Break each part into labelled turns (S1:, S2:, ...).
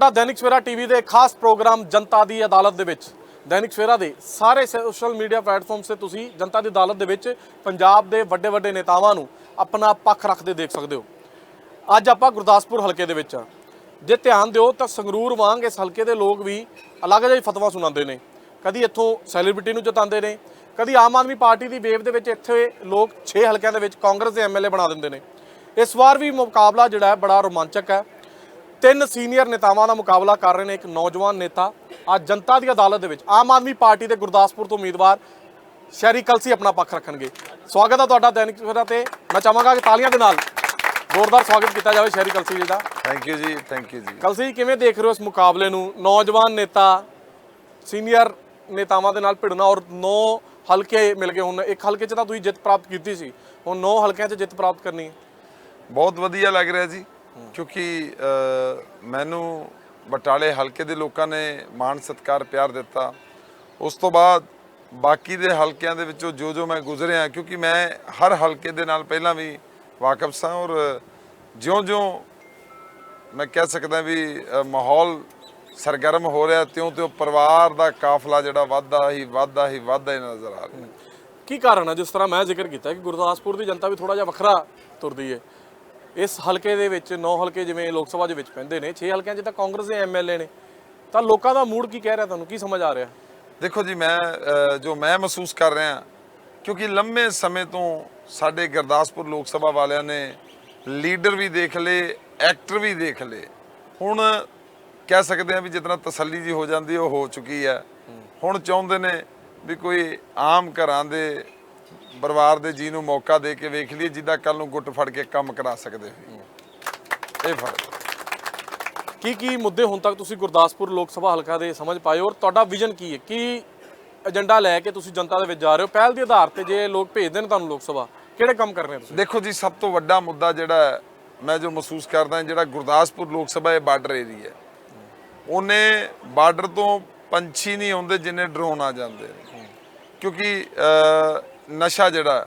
S1: ਤੁਹਾਡਾ ਦੈਨਿਕ ਸਵੇਰਾ ਟੀਵੀ ਦੇ ਖਾਸ ਪ੍ਰੋਗਰਾਮ ਜਨਤਾ ਦੀ ਅਦਾਲਤ ਦੇ ਵਿੱਚ। ਦੈਨਿਕ ਸਵੇਰਾ ਦੇ ਸਾਰੇ ਸੋਸ਼ਲ ਮੀਡੀਆ ਪਲੇਟਫਾਰਮਸ ਤੇ ਤੁਸੀਂ ਜਨਤਾ ਦੀ ਅਦਾਲਤ ਦੇ ਵਿੱਚ ਪੰਜਾਬ ਦੇ ਵੱਡੇ ਵੱਡੇ ਨੇਤਾਵਾਂ ਨੂੰ ਆਪਣਾ ਪੱਖ ਰੱਖਦੇ ਦੇਖ ਸਕਦੇ ਹੋ। ਅੱਜ ਆਪਾਂ ਗੁਰਦਾਸਪੁਰ ਹਲਕੇ ਦੇ ਵਿੱਚ ਆ ਜੇ ਧਿਆਨ ਦਿਓ ਤਾਂ ਸੰਗਰੂਰ ਵਾਂਗ ਇਸ ਹਲਕੇ ਦੇ ਲੋਕ ਵੀ ਅਲੱਗ ਜਿਹਾ ਫਤਵਾ ਸੁਣਾਉਂਦੇ ਨੇ। ਕਦੀ ਇੱਥੋਂ ਸੈਲੀਬ੍ਰਿਟੀ ਨੂੰ ਜਤਾਉਂਦੇ ਨੇ, ਕਦੀ ਆਮ ਆਦਮੀ ਪਾਰਟੀ ਦੀ ਵੇਵ ਦੇ ਵਿੱਚ ਇੱਥੇ ਲੋਕ 6 ਹਲਕਿਆਂ ਦੇ ਵਿੱਚ ਕਾਂਗਰਸ ਦੇ ਐਮਐਲਏ ਬਣਾ ਦਿੰਦੇ ਨੇ। ਇਸ ਵਾਰ ਵੀ ਮੁਕਾਬਲਾ ਜਿਹੜਾ ਹੈ ਬੜਾ ਰੋਮਾਂਚਕ ਹੈ। ਤਿੰਨ ਸੀਨੀਅਰ ਨੇਤਾਵਾਂ ਦਾ ਮੁਕਾਬਲਾ ਕਰ ਰਹੇ ਨੇ ਇੱਕ ਨੌਜਵਾਨ ਨੇਤਾ ਅੱਜ ਜਨਤਾ ਦੀ ਅਦਾਲਤ ਦੇ ਵਿੱਚ। ਆਮ ਆਦਮੀ ਪਾਰਟੀ ਦੇ ਗੁਰਦਾਸਪੁਰ ਤੋਂ ਉਮੀਦਵਾਰ ਸ਼ਹਿਰੀ ਕਲਸੀ ਆਪਣਾ ਪੱਖ ਰੱਖਣਗੇ। ਸਵਾਗਤ ਹੈ ਤੁਹਾਡਾ ਦੈਨਿਕ ਸਵੇਰਾ ਤੇ ਮੈਂ ਚਾਹਾਂਗਾ ਕਿ ਤਾਲੀਆਂ ਦੇ ਨਾਲ ਜ਼ੋਰਦਾਰ ਸਵਾਗਤ ਕੀਤਾ ਜਾਵੇ ਸ਼ਹਿਰੀ ਕਲਸੀ ਜੀ ਦਾ।
S2: ਥੈਂਕ ਯੂ ਜੀ ਥੈਂਕ ਯੂ ਜੀ।
S1: ਕਲਸੀ ਜੀ ਕਿਵੇਂ ਦੇਖ ਰਹੇ ਹੋ ਇਸ ਮੁਕਾਬਲੇ ਨੂੰ? ਨੌਜਵਾਨ ਨੇਤਾ ਸੀਨੀਅਰ ਨੇਤਾਵਾਂ ਦੇ ਨਾਲ ਭਿੜਨਾ ਔਰ 9 ਹਲਕੇ ਮਿਲ ਗਏ ਹੁਣ। ਇੱਕ ਹਲਕੇ 'ਚ ਤਾਂ ਤੁਸੀਂ ਜਿੱਤ ਪ੍ਰਾਪਤ ਕੀਤੀ ਸੀ। ਹੁਣ 9 ਹਲਕਿਆਂ 'ਚ ਜਿੱਤ ਪ੍ਰਾਪਤ ਕਰਨੀ ਹੈ।
S2: ਬਹੁਤ ਵਧੀਆ ਲੱਗ ਰਿਹਾ ਜੀ। ਕਿਉਂਕਿ ਮੈਨੂੰ ਬਟਾਲੇ ਹਲਕੇ ਦੇ ਲੋਕਾਂ ਨੇ ਮਾਣ, ਸਤਿਕਾਰ, ਪਿਆਰ ਦਿੱਤਾ। ਉਸ ਤੋਂ ਬਾਅਦ ਬਾਕੀ ਦੇ ਹਲਕਿਆਂ ਦੇ ਵਿੱਚੋਂ ਜੋ ਜੋ ਮੈਂ ਗੁਜ਼ਰਿਆ, ਕਿਉਂਕਿ ਮੈਂ ਹਰ ਹਲਕੇ ਦੇ ਨਾਲ ਪਹਿਲਾਂ ਵੀ ਵਾਕਿਫ ਸਾਂ ਔਰ ਜਿਉਂ-ਜਿਉਂ ਮੈਂ ਕਹਿ ਸਕਦਾ ਵੀ ਮਾਹੌਲ ਸਰਗਰਮ ਹੋ ਰਿਹਾ, ਤਿਉਂ-ਤਿਉਂ ਪਰਿਵਾਰ ਦਾ ਕਾਫਲਾ ਜਿਹੜਾ ਵੱਧਦਾ ਹੀ ਵੱਧਦਾ ਹੀ ਵੱਧਦਾ ਹੀ ਨਜ਼ਰ ਆ ਰਿਹਾ।
S1: ਕੀ ਕਾਰਨ ਹੈ ਜਿਸ ਤਰ੍ਹਾਂ ਮੈਂ ਜ਼ਿਕਰ ਕੀਤਾ ਕਿ ਗੁਰਦਾਸਪੁਰ ਦੀ ਜਨਤਾ ਵੀ ਥੋੜਾ ਜਿਹਾ ਵੱਖਰਾ ਤੁਰਦੀ ਹੈ ਇਸ ਹਲਕੇ ਦੇ ਵਿੱਚ 9 ਹਲਕੇ ਜਿਵੇਂ ਲੋਕ ਸਭਾ ਦੇ ਵਿੱਚ ਪੈਂਦੇ ਨੇ 6 ਹਲਕਿਆਂ 'ਚ ਤਾਂ ਕਾਂਗਰਸ ਦੇ ਐਮਐਲਏ ਨੇ। ਤਾਂ ਲੋਕਾਂ ਦਾ ਮੂਡ ਕੀ ਕਹਿ ਰਿਹਾ ਤੁਹਾਨੂੰ? ਕੀ ਸਮਝ ਆ ਰਿਹਾ?
S2: ਦੇਖੋ ਜੀ ਮੈਂ ਜੋ ਮੈਂ ਮਹਿਸੂਸ ਕਰ ਰਿਹਾ ਕਿਉਂਕਿ ਲੰਮੇ ਸਮੇਂ ਤੋਂ ਸਾਡੇ ਗੁਰਦਾਸਪੁਰ ਲੋਕ ਸਭਾ ਵਾਲਿਆਂ ਨੇ ਲੀਡਰ ਵੀ ਦੇਖ ਲਏ ਐਕਟਰ ਵੀ ਦੇਖ ਲਏ। ਹੁਣ ਕਹਿ ਸਕਦੇ ਆ ਵੀ ਜਿਤਨਾ ਤਸੱਲੀ ਜੀ ਹੋ ਜਾਂਦੀ ਉਹ ਹੋ ਚੁੱਕੀ ਹੈ। ਹੁਣ ਚਾਹੁੰਦੇ ਨੇ ਵੀ ਕੋਈ ਆਮ ਘਰਾਂ ਦੇ ਪਰਿਵਾਰ ਦੇ ਜੀ ਨੂੰ ਮੌਕਾ ਦੇ ਕੇ ਵੇਖ ਲਈਏ ਜਿੱਦਾਂ ਕੱਲ ਨੂੰ ਗੁੱਟ ਫੜ ਕੇ ਕੰਮ ਕਰਾ ਸਕਦੇ ਹੋਈਏ ਇਹ ਫ਼ਰਕ। ਹੈ।
S1: ਕੀ ਕੀ ਮੁੱਦੇ ਹੁਣ ਤੱਕ ਤੁਸੀਂ ਗੁਰਦਾਸਪੁਰ ਲੋਕ ਸਭਾ ਹਲਕਾ ਦੇ ਸਮਝ ਪਾਏ ਔਰ ਤੁਹਾਡਾ ਵਿਜ਼ਨ ਕੀ ਹੈ? ਕੀ ਏਜੰਡਾ ਲੈ ਕੇ ਤੁਸੀਂ ਜਨਤਾ ਦੇ ਵਿੱਚ ਜਾ ਰਹੇ ਹੋ? ਪਹਿਲ ਦੇ ਆਧਾਰ ਤੇ ਜੇ ਲੋਕ ਭੇਜਦੇ ਨੇ ਤੁਹਾਨੂੰ ਲੋਕ ਸਭਾ ਕਿਹੜੇ ਕੰਮ ਕਰਨੇ ਤੁਸੀਂ?
S2: ਦੇਖੋ ਜੀ ਸਭ ਤੋਂ ਵੱਡਾ ਮੁੱਦਾ ਜਿਹੜਾ ਹੈ, ਮੈਂ ਜੋ ਮਹਿਸੂਸ ਕਰਦਾ ਜਿਹੜਾ ਗੁਰਦਾਸਪੁਰ ਲੋਕ ਸਭਾ ਇਹ ਬਾਰਡਰ ਏਰੀਆ ਹੈ ਉਹਨੇ ਬਾਰਡਰ ਤੋਂ ਪੰਛੀ ਨਹੀਂ ਆਉਂਦੇ ਜਿੰਨੇ ਡਰੋਨ ਆ ਜਾਂਦੇ। ਕਿਉਂਕਿ ਨਸ਼ਾ ਜਿਹੜਾ,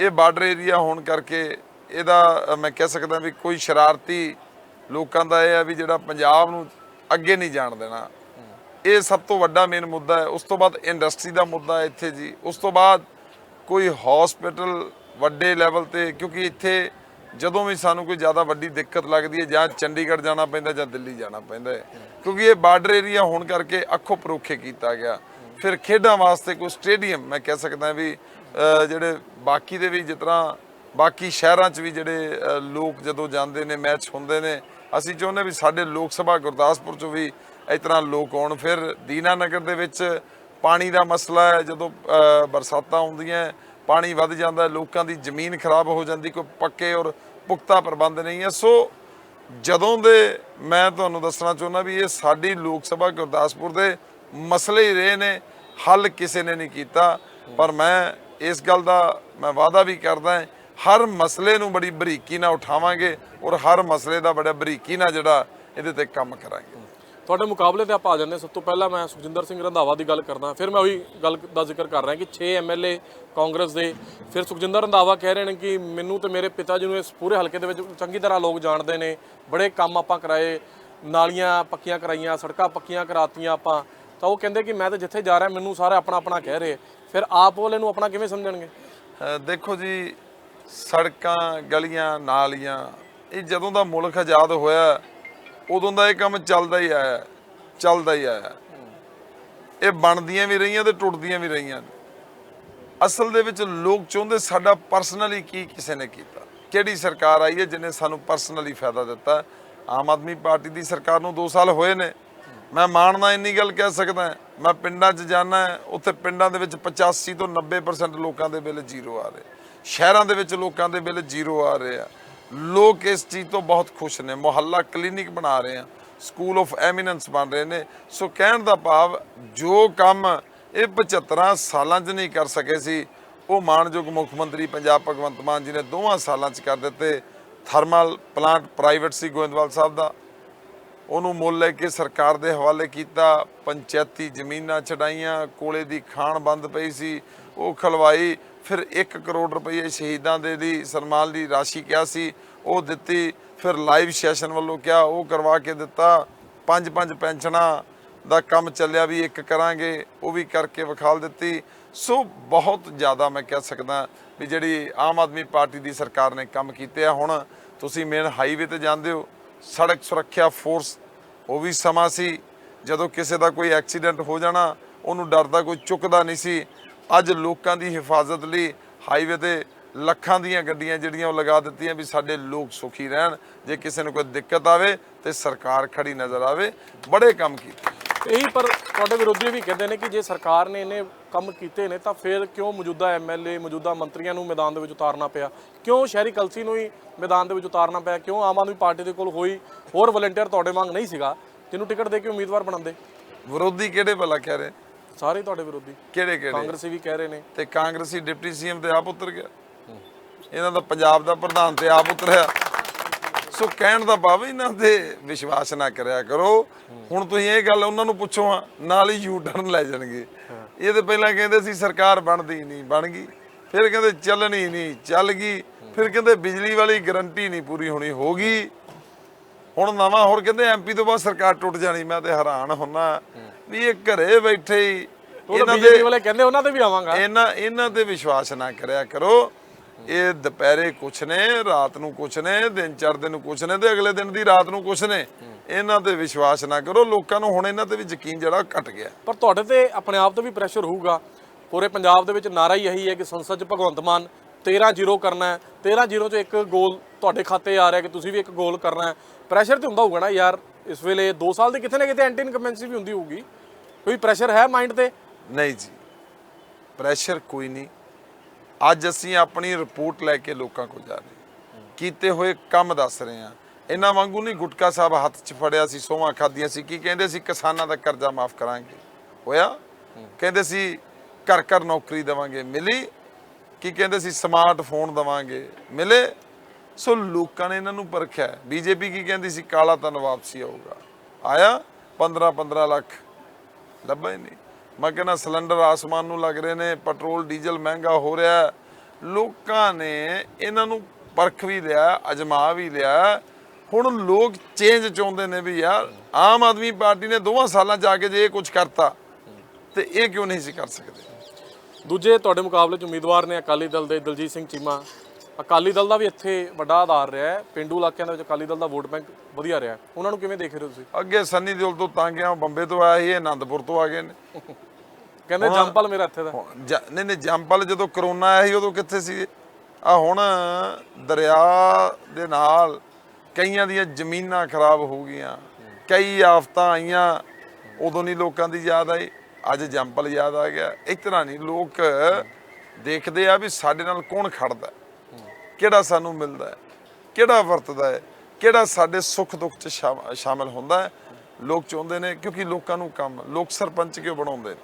S2: ਇਹ ਬਾਰਡਰ ਏਰੀਆ ਹੋਣ ਕਰਕੇ ਇਹਦਾ ਮੈਂ ਕਹਿ ਸਕਦਾ ਵੀ ਕੋਈ ਸ਼ਰਾਰਤੀ ਲੋਕਾਂ ਦਾ ਇਹ ਹੈ ਵੀ ਜਿਹੜਾ ਪੰਜਾਬ ਨੂੰ ਅੱਗੇ ਨਹੀਂ ਜਾਣ ਦੇਣਾ। ਇਹ ਸਭ ਤੋਂ ਵੱਡਾ ਮੇਨ ਮੁੱਦਾ ਹੈ। ਉਸ ਤੋਂ ਬਾਅਦ ਇੰਡਸਟਰੀ ਦਾ ਮੁੱਦਾ ਇੱਥੇ ਜੀ। ਉਸ ਤੋਂ ਬਾਅਦ ਕੋਈ ਹਸਪੀਟਲ ਵੱਡੇ ਲੈਵਲ ਤੇ, ਕਿਉਂਕਿ ਇੱਥੇ ਜਦੋਂ ਵੀ ਸਾਨੂੰ ਕੋਈ ਜ਼ਿਆਦਾ ਵੱਡੀ ਦਿੱਕਤ ਲੱਗਦੀ ਹੈ, ਜਾਂ ਚੰਡੀਗੜ੍ਹ ਜਾਣਾ ਪੈਂਦਾ, ਜਾਂ ਦਿੱਲੀ ਜਾਣਾ ਪੈਂਦਾ ਹੈ। ਕਿਉਂਕਿ ਇਹ ਬਾਰਡਰ ਏਰੀਆ ਹੋਣ ਕਰਕੇ ਅੱਖੋਂ ਪਰੋਖੇ ਕੀਤਾ ਗਿਆ। ਫਿਰ ਖੇਡਾਂ ਵਾਸਤੇ ਕੋਈ ਸਟੇਡੀਅਮ, ਮੈਂ ਕਹਿ ਸਕਦਾ ਵੀ ਜਿਹੜੇ ਬਾਕੀ ਦੇ ਵੀ ਜਿਸ ਤਰ੍ਹਾਂ ਬਾਕੀ ਸ਼ਹਿਰਾਂ 'ਚ ਵੀ ਜਿਹੜੇ ਲੋਕ ਜਦੋਂ ਜਾਂਦੇ ਨੇ, ਮੈਚ ਹੁੰਦੇ ਨੇ, ਅਸੀਂ ਚਾਹੁੰਦੇ ਵੀ ਸਾਡੇ ਲੋਕ ਸਭਾ ਗੁਰਦਾਸਪੁਰ 'ਚੋਂ ਵੀ ਇਸ ਤਰ੍ਹਾਂ ਲੋਕ ਆਉਣ। ਫਿਰ ਦੀਨਾ ਨਗਰ ਦੇ ਵਿੱਚ ਪਾਣੀ ਦਾ ਮਸਲਾ ਹੈ, ਜਦੋਂ ਬਰਸਾਤਾਂ ਆਉਂਦੀਆਂ, ਪਾਣੀ ਵੱਧ ਜਾਂਦਾ, ਲੋਕਾਂ ਦੀ ਜ਼ਮੀਨ ਖਰਾਬ ਹੋ ਜਾਂਦੀ, ਕੋਈ ਪੱਕੇ ਔਰ ਪੁਖਤਾ ਪ੍ਰਬੰਧ ਨਹੀਂ ਹੈ। ਸੋ ਜਦੋਂ ਦੇ ਮੈਂ ਤੁਹਾਨੂੰ ਦੱਸਣਾ ਚਾਹੁੰਦਾ ਵੀ ਇਹ ਸਾਡੀ ਲੋਕ ਸਭਾ ਗੁਰਦਾਸਪੁਰ ਦੇ ਮਸਲੇ ਹੀ ਰਹੇ ਨੇ, ਹੱਲ ਕਿਸੇ ਨੇ ਨਹੀਂ ਕੀਤਾ। ਪਰ ਮੈਂ ਇਸ ਗੱਲ ਦਾ ਮੈਂ ਵਾਅਦਾ ਵੀ ਕਰਦਾ ਹਾਂ, ਹਰ ਮਸਲੇ ਨੂੰ ਬੜੀ ਬਰੀਕੀ ਨਾਲ ਉਠਾਵਾਂਗੇ ਔਰ ਹਰ ਮਸਲੇ ਦਾ ਬੜਾ ਬਰੀਕੀ ਨਾਲ ਜਿਹੜਾ ਇਹਦੇ ਤੇ ਕੰਮ ਕਰਾਂਗੇ।
S1: ਤੁਹਾਡੇ ਮੁਕਾਬਲੇ ਤੇ ਆਪਾਂ ਆ ਜਾਂਦੇ ਹਾਂ। ਸਭ ਤੋਂ ਪਹਿਲਾਂ ਮੈਂ ਸੁਖਜਿੰਦਰ ਸਿੰਘ ਰੰਧਾਵਾ ਦੀ ਗੱਲ ਕਰਦਾ ਫਿਰ ਮੈਂ ਉਹੀ ਗੱਲ ਦਾ ਜ਼ਿਕਰ ਕਰ ਰਿਹਾ ਕਿ 6 ਐਮਐਲਏ ਕਾਂਗਰਸ ਦੇ। ਫਿਰ ਸੁਖਜਿੰਦਰ ਰੰਧਾਵਾ ਕਹਿ ਰਹੇ ਨੇ ਕਿ ਮੈਨੂੰ ਤੇ ਮੇਰੇ ਪਿਤਾ ਜੀ ਨੂੰ ਇਸ ਪੂਰੇ ਹਲਕੇ ਦੇ ਵਿੱਚ ਚੰਗੀ ਤਰ੍ਹਾਂ ਲੋਕ ਜਾਣਦੇ ਨੇ। ਬੜੇ ਕੰਮ ਆਪਾਂ ਕਰਾਏ, ਨਾਲੀਆਂ ਪੱਕੀਆਂ ਕਰਾਈਆਂ, ਸੜਕਾਂ ਪੱਕੀਆਂ ਕਰਾਤੀਆਂ ਆਪਾਂ। ਤਾਂ ਉਹ ਕਹਿੰਦੇ ਕਿ ਮੈਂ ਤਾਂ ਜਿੱਥੇ ਜਾ ਰਿਹਾ, ਮੈਨੂੰ ਸਾਰੇ ਆਪਣਾ ਆਪਣਾ ਕਹਿ ਰਹੇ ਫਿਰ ਆਪ ਵਾਲੇ ਨੂੰ ਆਪਣਾ ਕਿਵੇਂ ਸਮਝਣਗੇ?
S2: ਦੇਖੋ ਜੀ, ਸੜਕਾਂ, ਗਲੀਆਂ, ਨਾਲੀਆਂ, ਇਹ ਜਦੋਂ ਦਾ ਮੁਲਕ ਆਜ਼ਾਦ ਹੋਇਆ, ਉਦੋਂ ਦਾ ਇਹ ਕੰਮ ਚੱਲਦਾ ਹੀ ਆਇਆ, ਚੱਲਦਾ ਹੀ ਆਇਆ। ਇਹ ਬਣਦੀਆਂ ਵੀ ਰਹੀਆਂ ਤੇ ਟੁੱਟਦੀਆਂ ਵੀ ਰਹੀਆਂ। ਅਸਲ ਦੇ ਵਿੱਚ ਲੋਕ ਚਾਹੁੰਦੇ ਸਾਡਾ ਪਰਸਨਲੀ ਕੀ ਕਿਸੇ ਨੇ ਕੀਤਾ? ਕਿਹੜੀ ਸਰਕਾਰ ਆਈ ਹੈ ਜਿਹਨੇ ਸਾਨੂੰ ਪਰਸਨਲੀ ਫਾਇਦਾ ਦਿੱਤਾ? ਆਮ ਆਦਮੀ ਪਾਰਟੀ ਦੀ ਸਰਕਾਰ ਨੂੰ 2 ਸਾਲ ਹੋਏ ਨੇ। ਮੈਂ ਮਾਣਨਾ ਇੰਨੀ ਗੱਲ ਕਹਿ ਸਕਦਾ। ਮੈਂ ਪਿੰਡਾਂ 'ਚ ਜਾਣਾ ਉੱਥੇ ਪਿੰਡਾਂ ਦੇ ਵਿੱਚ 85 ਤੋਂ 90% ਲੋਕਾਂ ਦੇ ਬਿੱਲ ਜ਼ੀਰੋ ਆ ਰਹੇ। ਸ਼ਹਿਰਾਂ ਦੇ ਵਿੱਚ ਲੋਕਾਂ ਦੇ ਬਿੱਲ ਜ਼ੀਰੋ ਆ ਰਹੇ ਆ। ਲੋਕ ਇਸ ਚੀਜ਼ ਤੋਂ ਬਹੁਤ ਖੁਸ਼ ਨੇ, ਮੁਹੱਲਾ ਕਲੀਨਿਕ ਬਣਾ ਰਹੇ ਆ, ਸਕੂਲ ਆਫ ਐਮੀਨੈਂਸ ਬਣ ਰਹੇ ਨੇ। ਸੋ ਕਹਿਣ ਦਾ ਭਾਵ, ਜੋ ਕੰਮ ਇਹ 75 ਸਾਲਾਂ 'ਚ ਨਹੀਂ ਕਰ ਸਕੇ ਸੀ, ਉਹ ਮਾਣਯੋਗ ਮੁੱਖ ਮੰਤਰੀ ਪੰਜਾਬ ਭਗਵੰਤ ਮਾਨ ਜੀ ਨੇ ਦੋਵਾਂ ਸਾਲਾਂ 'ਚ ਕਰ ਦਿੱਤੇ। ਥਰਮਲ ਪਲਾਂਟ ਪ੍ਰਾਈਵੇਟ ਸੀ ਗੋਇੰਦਵਾਲ ਸਾਹਿਬ ਦਾ ਉਹਨੂੰ ਮੁੱਲ ਲੈ ਕੇ ਸਰਕਾਰ ਦੇ ਹਵਾਲੇ ਕੀਤਾ, ਪੰਚਾਇਤੀ ਜ਼ਮੀਨਾਂ ਛਡਾਈਆਂ, ਕੋਲੇ ਦੀ ਖਾਣ ਬੰਦ ਪਈ ਸੀ, ਉਹ ਖਲਵਾਈ, ਫਿਰ 1 ਕਰੋੜ ਰੁਪਏ ਸ਼ਹੀਦਾਂ ਦੇ ਦੀ ਸਨਮਾਨ ਦੀ ਰਾਸ਼ੀ ਕਿਹਾ ਸੀ, ਉਹ ਦਿੱਤੀ, ਫਿਰ ਲਾਈਵ ਸੈਸ਼ਨ ਵੱਲੋਂ ਕਿਹਾ, ਉਹ ਕਰਵਾ ਕੇ ਦਿੱਤਾ ਪੰਜ ਪੰਜ ਪੈਨਸ਼ਨਾਂ ਦਾ ਕੰਮ ਚੱਲਿਆ ਵੀ ਇੱਕ ਕਰਾਂਗੇ, ਉਹ ਵੀ ਕਰਕੇ ਵਿਖਾਲ ਦਿੱਤੀ। ਸੋ ਬਹੁਤ ਜ਼ਿਆਦਾ ਮੈਂ ਕਹਿ ਸਕਦਾ ਵੀ ਜਿਹੜੀ ਆਮ ਆਦਮੀ ਪਾਰਟੀ ਦੀ ਸਰਕਾਰ ਨੇ ਕੰਮ ਕੀਤੇ ਆ, ਹੁਣ ਤੁਸੀਂ ਮੇਨ ਹਾਈਵੇ ਤੇ ਜਾਂਦੇ ਹੋ, ਸੜਕ ਸੁਰੱਖਿਆ ਫੋਰਸ ਉਹ ਵੀ ਸਮਾਂ ਸੀ, ਜਦੋਂ ਕਿਸੇ ਦਾ ਕੋਈ ਐਕਸੀਡੈਂਟ ਹੋ ਜਾਣਾ, ਉਹਨੂੰ ਡਰਦਾ ਕੋਈ ਚੁੱਕਦਾ ਨਹੀਂ ਸੀ। ਅੱਜ ਲੋਕਾਂ ਦੀ ਹਿਫਾਜ਼ਤ ਲਈ ਹਾਈਵੇ ਤੇ ਲੱਖਾਂ ਦੀਆਂ ਗੱਡੀਆਂ ਜਿਹੜੀਆਂ ਉਹ ਲਗਾ ਦਿੱਤੀਆਂ ਵੀ ਸਾਡੇ ਲੋਕ ਸੁਖੀ ਰਹਿਣ, ਜੇ ਕਿਸੇ ਨੂੰ ਕੋਈ ਦਿੱਕਤ ਆਵੇ ਤੇ ਸਰਕਾਰ ਖੜੀ ਨਜ਼ਰ ਆਵੇ, ਬੜੇ ਕੰਮ ਕੀਤੇ।
S1: ਇਹੀ ਪਰ ਤੁਹਾਡੇ ਵਿਰੋਧੀ ਵੀ ਕਹਿੰਦੇ ਨੇ ਕਿ ਜੇ ਸਰਕਾਰ ਨੇ ਇਹਨੇ ਕੰਮ ਕੀਤੇ ਨੇ ਤਾਂ ਫਿਰ ਕਿਉਂ ਮੌਜੂਦਾ ਐਮਐਲਏ ਮੌਜੂਦਾ ਮੰਤਰੀਆਂ ਨੂੰ ਮੈਦਾਨ ਦੇ ਵਿੱਚ ਉਤਾਰਨਾ ਪਿਆ? ਕਿਉਂ ਸ਼ਹਿਰੀ ਕਲਸੀ ਨੂੰ ਹੀ ਮੈਦਾਨ ਦੇ ਵਿੱਚ ਉਤਾਰਨਾ ਪਿਆ? ਕਿਉਂ ਆਮ ਆਦਮੀ ਪਾਰਟੀ ਦੇ ਕੋਲ ਹੋਈ ਹੋਰ ਵਲੰਟੀਅਰ ਤੁਹਾਡੇ ਵਾਂਗ ਨਹੀਂ ਸੀਗਾ? ਜਿਹਨੂੰ ਟਿਕਟ ਦੇ ਕੇ ਉਮੀਦਵਾਰ ਬਣਾਉਂਦੇ
S2: ਵਿਰੋਧੀ ਕਿਹੜੇ ਭਲਾ ਕਹਿ ਰਹੇ?
S1: ਸਾਰੇ ਤੁਹਾਡੇ ਵਿਰੋਧੀ।
S2: ਕਿਹੜੇ ਕਿਹੜੇ?
S1: ਕਾਂਗਰਸੀ ਵੀ ਕਹਿ ਰਹੇ ਨੇ।
S2: ਤੇ ਕਾਂਗਰਸੀ ਡਿਪਟੀ ਸੀਐਮ ਤੇ ਆਪ ਉਤਰ ਗਿਆ। ਇਹਨਾਂ ਦਾ ਪੰਜਾਬ ਦਾ ਪ੍ਰਧਾਨ ਤੇ ਆਪ ਉਤਰਿਆ। ਸੋ ਕਹਿਣ ਦਾ ਭਾਵ ਇਹਨਾਂ ਤੇ ਵਿਸ਼ਵਾਸ ਨਾ ਕਰਿਆ ਕਰੋ। ਹੁਣ ਤੁਸੀਂ ਇਹ ਗੱਲ ਉਹਨਾਂ ਨੂੰ ਪੁੱਛੋ ਆ ਨਾਲ ਹੀ ਯੂ ਟਰਨ ਲੈ ਜਾਣਗੇ। ਇਹ ਤੇ ਪਹਿਲਾਂ ਕਹਿੰਦੇ ਸੀ ਸਰਕਾਰ ਬਣਦੀ ਨਹੀਂ ਬਣ ਗਈ। ਫਿਰ ਕਹਿੰਦੇ ਚੱਲਣੀ ਨਹੀਂ ਚੱਲ ਗਈ। ਫਿਰ ਕਹਿੰਦੇ ਬਿਜਲੀ ਵਾਲੀ ਗਰੰਟੀ ਨਹੀਂ ਪੂਰੀ ਹੋਣੀ ਹੋ ਗਈ। ਹੁਣ ਨਵਾਂ ਹੋਰ ਕਹਿੰਦੇ ਐਮਪੀ ਤੋਂ ਬਾਅਦ ਸਰਕਾਰ ਟੁੱਟ ਜਾਣੀ ਮੈਂ ਤੇ ਹੈਰਾਨ ਹੁੰਨਾ। ਵੀ ਇਹ ਘਰੇ ਬੈਠੇ ਹੀ ਇਹਨਾਂ ਦੇ
S1: ਵਾਲੇ ਕਹਿੰਦੇ ਉਹਨਾਂ ਤੇ ਵੀ ਆਵਾਂਗਾ।
S2: ਇਹਨਾਂ ਇਹਨਾਂ ਤੇ ਵਿਸ਼ਵਾਸ ਨਾ ਕਰਿਆ ਕਰੋ। ਇਹ ਦੁਪਹਿਰੇ ਕੁਛ ਨੇ ਰਾਤ ਨੂੰ ਕੁਛ ਨੇ ਦਿਨ ਚੜ੍ਹਦੇ ਨੂੰ ਕੁਛ ਨੇ ਤੇ ਅਗਲੇ ਦਿਨ ਦੀ ਰਾਤ ਨੂੰ ਕੁਛ ਨੇ। ਇਹਨਾਂ ਤੇ ਵਿਸ਼ਵਾਸ ਨਾ ਕਰੋ ਲੋਕਾਂ ਨੂੰ ਹੁਣ ਇਹਨਾਂ ਤੇ ਵੀ ਯਕੀਨ ਜਿਹੜਾ ਘਟ ਗਿਆ।
S1: ਪਰ ਤੁਹਾਡੇ ਤੇ ਆਪਣੇ ਆਪ ਤੇ ਵੀ ਪ੍ਰੈਸ਼ਰ ਹੋਊਗਾ। ਪੂਰੇ ਪੰਜਾਬ ਦੇ ਵਿੱਚ ਨਾਰਾ ਹੀ ਇਹੀ ਹੈ ਕਿ ਸੰਸਦ 'ਚ ਭਗਵੰਤ ਮਾਨ 13-0 ਕਰਨਾ ਹੈ। 13-0 'ਚ ਇੱਕ ਗੋਲ ਤੁਹਾਡੇ ਖਾਤੇ ਆ ਰਿਹਾ ਕਿ ਤੁਸੀਂ ਵੀ ਇੱਕ ਗੋਲ ਕਰਨਾ ਹੈ। ਪ੍ਰੈਸ਼ਰ ਤੇ ਹੁੰਦਾ ਹੋਊਗਾ ਨਾ ਯਾਰ ਇਸ ਵੇਲੇ 2 ਸਾਲ ਦੇ ਕਿਤੇ ਨਾ ਕਿਤੇ ਐਂਟੀ ਇਨਕੰਬੈਂਸੀ ਵੀ ਹੁੰਦੀ ਹੋਊਗੀ। ਕੋਈ ਪ੍ਰੈਸ਼ਰ ਹੈ ਮਾਈਂਡ ਤੇ?
S2: ਨਹੀਂ ਜੀ ਪ੍ਰੈਸ਼ਰ ਕੋਈ ਨਹੀਂ। ਅੱਜ ਅਸੀਂ ਆਪਣੀ ਰਿਪੋਰਟ ਲੈ ਕੇ ਲੋਕਾਂ ਕੋਲ ਜਾ ਰਹੇ ਕੀਤੇ ਹੋਏ ਕੰਮ ਦੱਸ ਰਹੇ ਹਾਂ। ਇਹਨਾਂ ਵਾਂਗੂ ਨਹੀਂ ਗੁਟਕਾ ਸਾਹਿਬ ਹੱਥ 'ਚ ਫੜਿਆ ਸੀ, ਸੋਹਾਂ ਖਾਧੀਆਂ ਸੀ। ਕੀ ਕਹਿੰਦੇ ਸੀ, ਕਿਸਾਨਾਂ ਦਾ ਕਰਜ਼ਾ ਮਾਫ ਕਰਾਂਗੇ। ਹੋਇਆ? ਕਹਿੰਦੇ ਸੀ, ਘਰ ਘਰ ਨੌਕਰੀ ਦੇਵਾਂਗੇ, ਮਿਲੀ। ਕੀ ਕਹਿੰਦੇ ਸੀ ਸਮਾਰਟਫੋਨ ਦੇਵਾਂਗੇ, ਮਿਲੇ। ਸੋ ਲੋਕਾਂ ਨੇ ਇਹਨਾਂ ਨੂੰ ਪਰਖਿਆ। ਬੀਜੇਪੀ ਕੀ ਕਹਿੰਦੀ ਸੀ, ਕਾਲਾ ਧਨ ਵਾਪਸੀ ਆਊਗਾ। ਆਇਆ? 15 15 ਲੱਖ। ਲੱਭਾ ਹੀ ਨਹੀਂ। ਮੈਂ ਕਹਿੰਦਾ ਸਿਲੰਡਰ ਆਸਮਾਨ ਨੂੰ ਲੱਗ ਰਹੇ ਨੇ ਪੈਟਰੋਲ ਡੀਜ਼ਲ ਮਹਿੰਗਾ ਹੋ ਰਿਹਾ। ਲੋਕਾਂ ਨੇ ਇਹਨਾਂ ਨੂੰ ਪਰਖ ਵੀ ਲਿਆ ਅਜਮਾ ਵੀ ਲਿਆ। ਹੁਣ ਲੋਕ ਚੇਂਜ ਚਾਹੁੰਦੇ ਨੇ ਵੀ ਯਾਰ ਆਮ ਆਦਮੀ ਪਾਰਟੀ ਨੇ ਦੋਵਾਂ ਸਾਲਾਂ ਚ ਆ ਕੇ ਜੇ ਇਹ ਕੁਝ ਕਰਤਾ ਤੇ ਇਹ ਕਿਉਂ ਨਹੀਂ ਸੀ ਕਰ ਸਕਦੇ?
S1: ਦੂਜੇ ਤੁਹਾਡੇ ਮੁਕਾਬਲੇ 'ਚ ਉਮੀਦਵਾਰ ਨੇ ਅਕਾਲੀ ਦਲ ਦੇ ਦਲਜੀਤ ਸਿੰਘ ਚੀਮਾ। ਅਕਾਲੀ ਦਲ ਦਾ ਵੀ ਇੱਥੇ ਵੱਡਾ ਆਧਾਰ ਰਿਹਾ ਹੈ ਪਿੰਡੂ ਇਲਾਕਿਆਂ ਦੇ ਵਿੱਚ ਅਕਾਲੀ ਦਲ ਦਾ ਵੋਟ ਬੈਂਕ ਵਧੀਆ ਰਿਹਾ। ਉਹਨਾਂ ਨੂੰ ਕਿਵੇਂ ਦੇਖ ਰਹੇ ਹੋ ਤੁਸੀਂ?
S2: ਅੱਗੇ ਸੰਨੀ ਦਿਓਲ ਤੋਂ ਤਾਂ ਗਿਆ ਬੰਬੇ ਤੋਂ ਆਇਆ ਸੀ ਇਹ ਆਨੰਦਪੁਰ ਤੋਂ ਆ ਗਏ ਨੇ।
S1: ਕਹਿੰਦੇ ਜੰਪਲ ਮੇਰਾ ਇੱਥੇ ਦਾ।
S2: ਹੁਣ ਜ- ਨਹੀਂ ਨਹੀਂ ਜੰਪਲ ਜਦੋਂ ਕਰੋਨਾ ਆਇਆ ਸੀ ਉਦੋਂ ਕਿੱਥੇ ਸੀ ਆ ਹੁਣ ਦਰਿਆ ਦੇ ਨਾਲ ਕਈਆਂ ਦੀਆਂ ਜ਼ਮੀਨਾਂ ਖਰਾਬ ਹੋ ਗਈਆਂ। ਕਈ ਆਫਤਾਂ ਆਈਆਂ। ਉਦੋਂ ਨਹੀਂ ਲੋਕਾਂ ਦੀ ਯਾਦ ਆਈ। ਅੱਜ ਜੰਪਲ ਯਾਦ ਆ ਗਿਆ। ਇਸ ਤਰ੍ਹਾਂ ਨਹੀਂ ਲੋਕ ਦੇਖਦੇ ਆ ਵੀ ਸਾਡੇ ਨਾਲ ਕੌਣ ਖੜਦਾ ਹੈ, ਕਿਹੜਾ ਸਾਨੂੰ ਮਿਲਦਾ ਹੈ? ਕਿਹੜਾ ਵਰਤਦਾ ਹੈ? ਕਿਹੜਾ ਸਾਡੇ ਸੁੱਖ ਦੁੱਖ 'ਚ ਸ਼ਾਮ- ਸ਼ਾਮਲ ਹੁੰਦਾ ਹੈ? ਲੋਕ ਚਾਹੁੰਦੇ ਨੇ ਕਿਉਂਕਿ ਲੋਕਾਂ ਨੂੰ ਕੰਮ ਲੋਕ ਸਰਪੰਚ ਕਿਉਂ ਬਣਾਉਂਦੇ ਨੇ?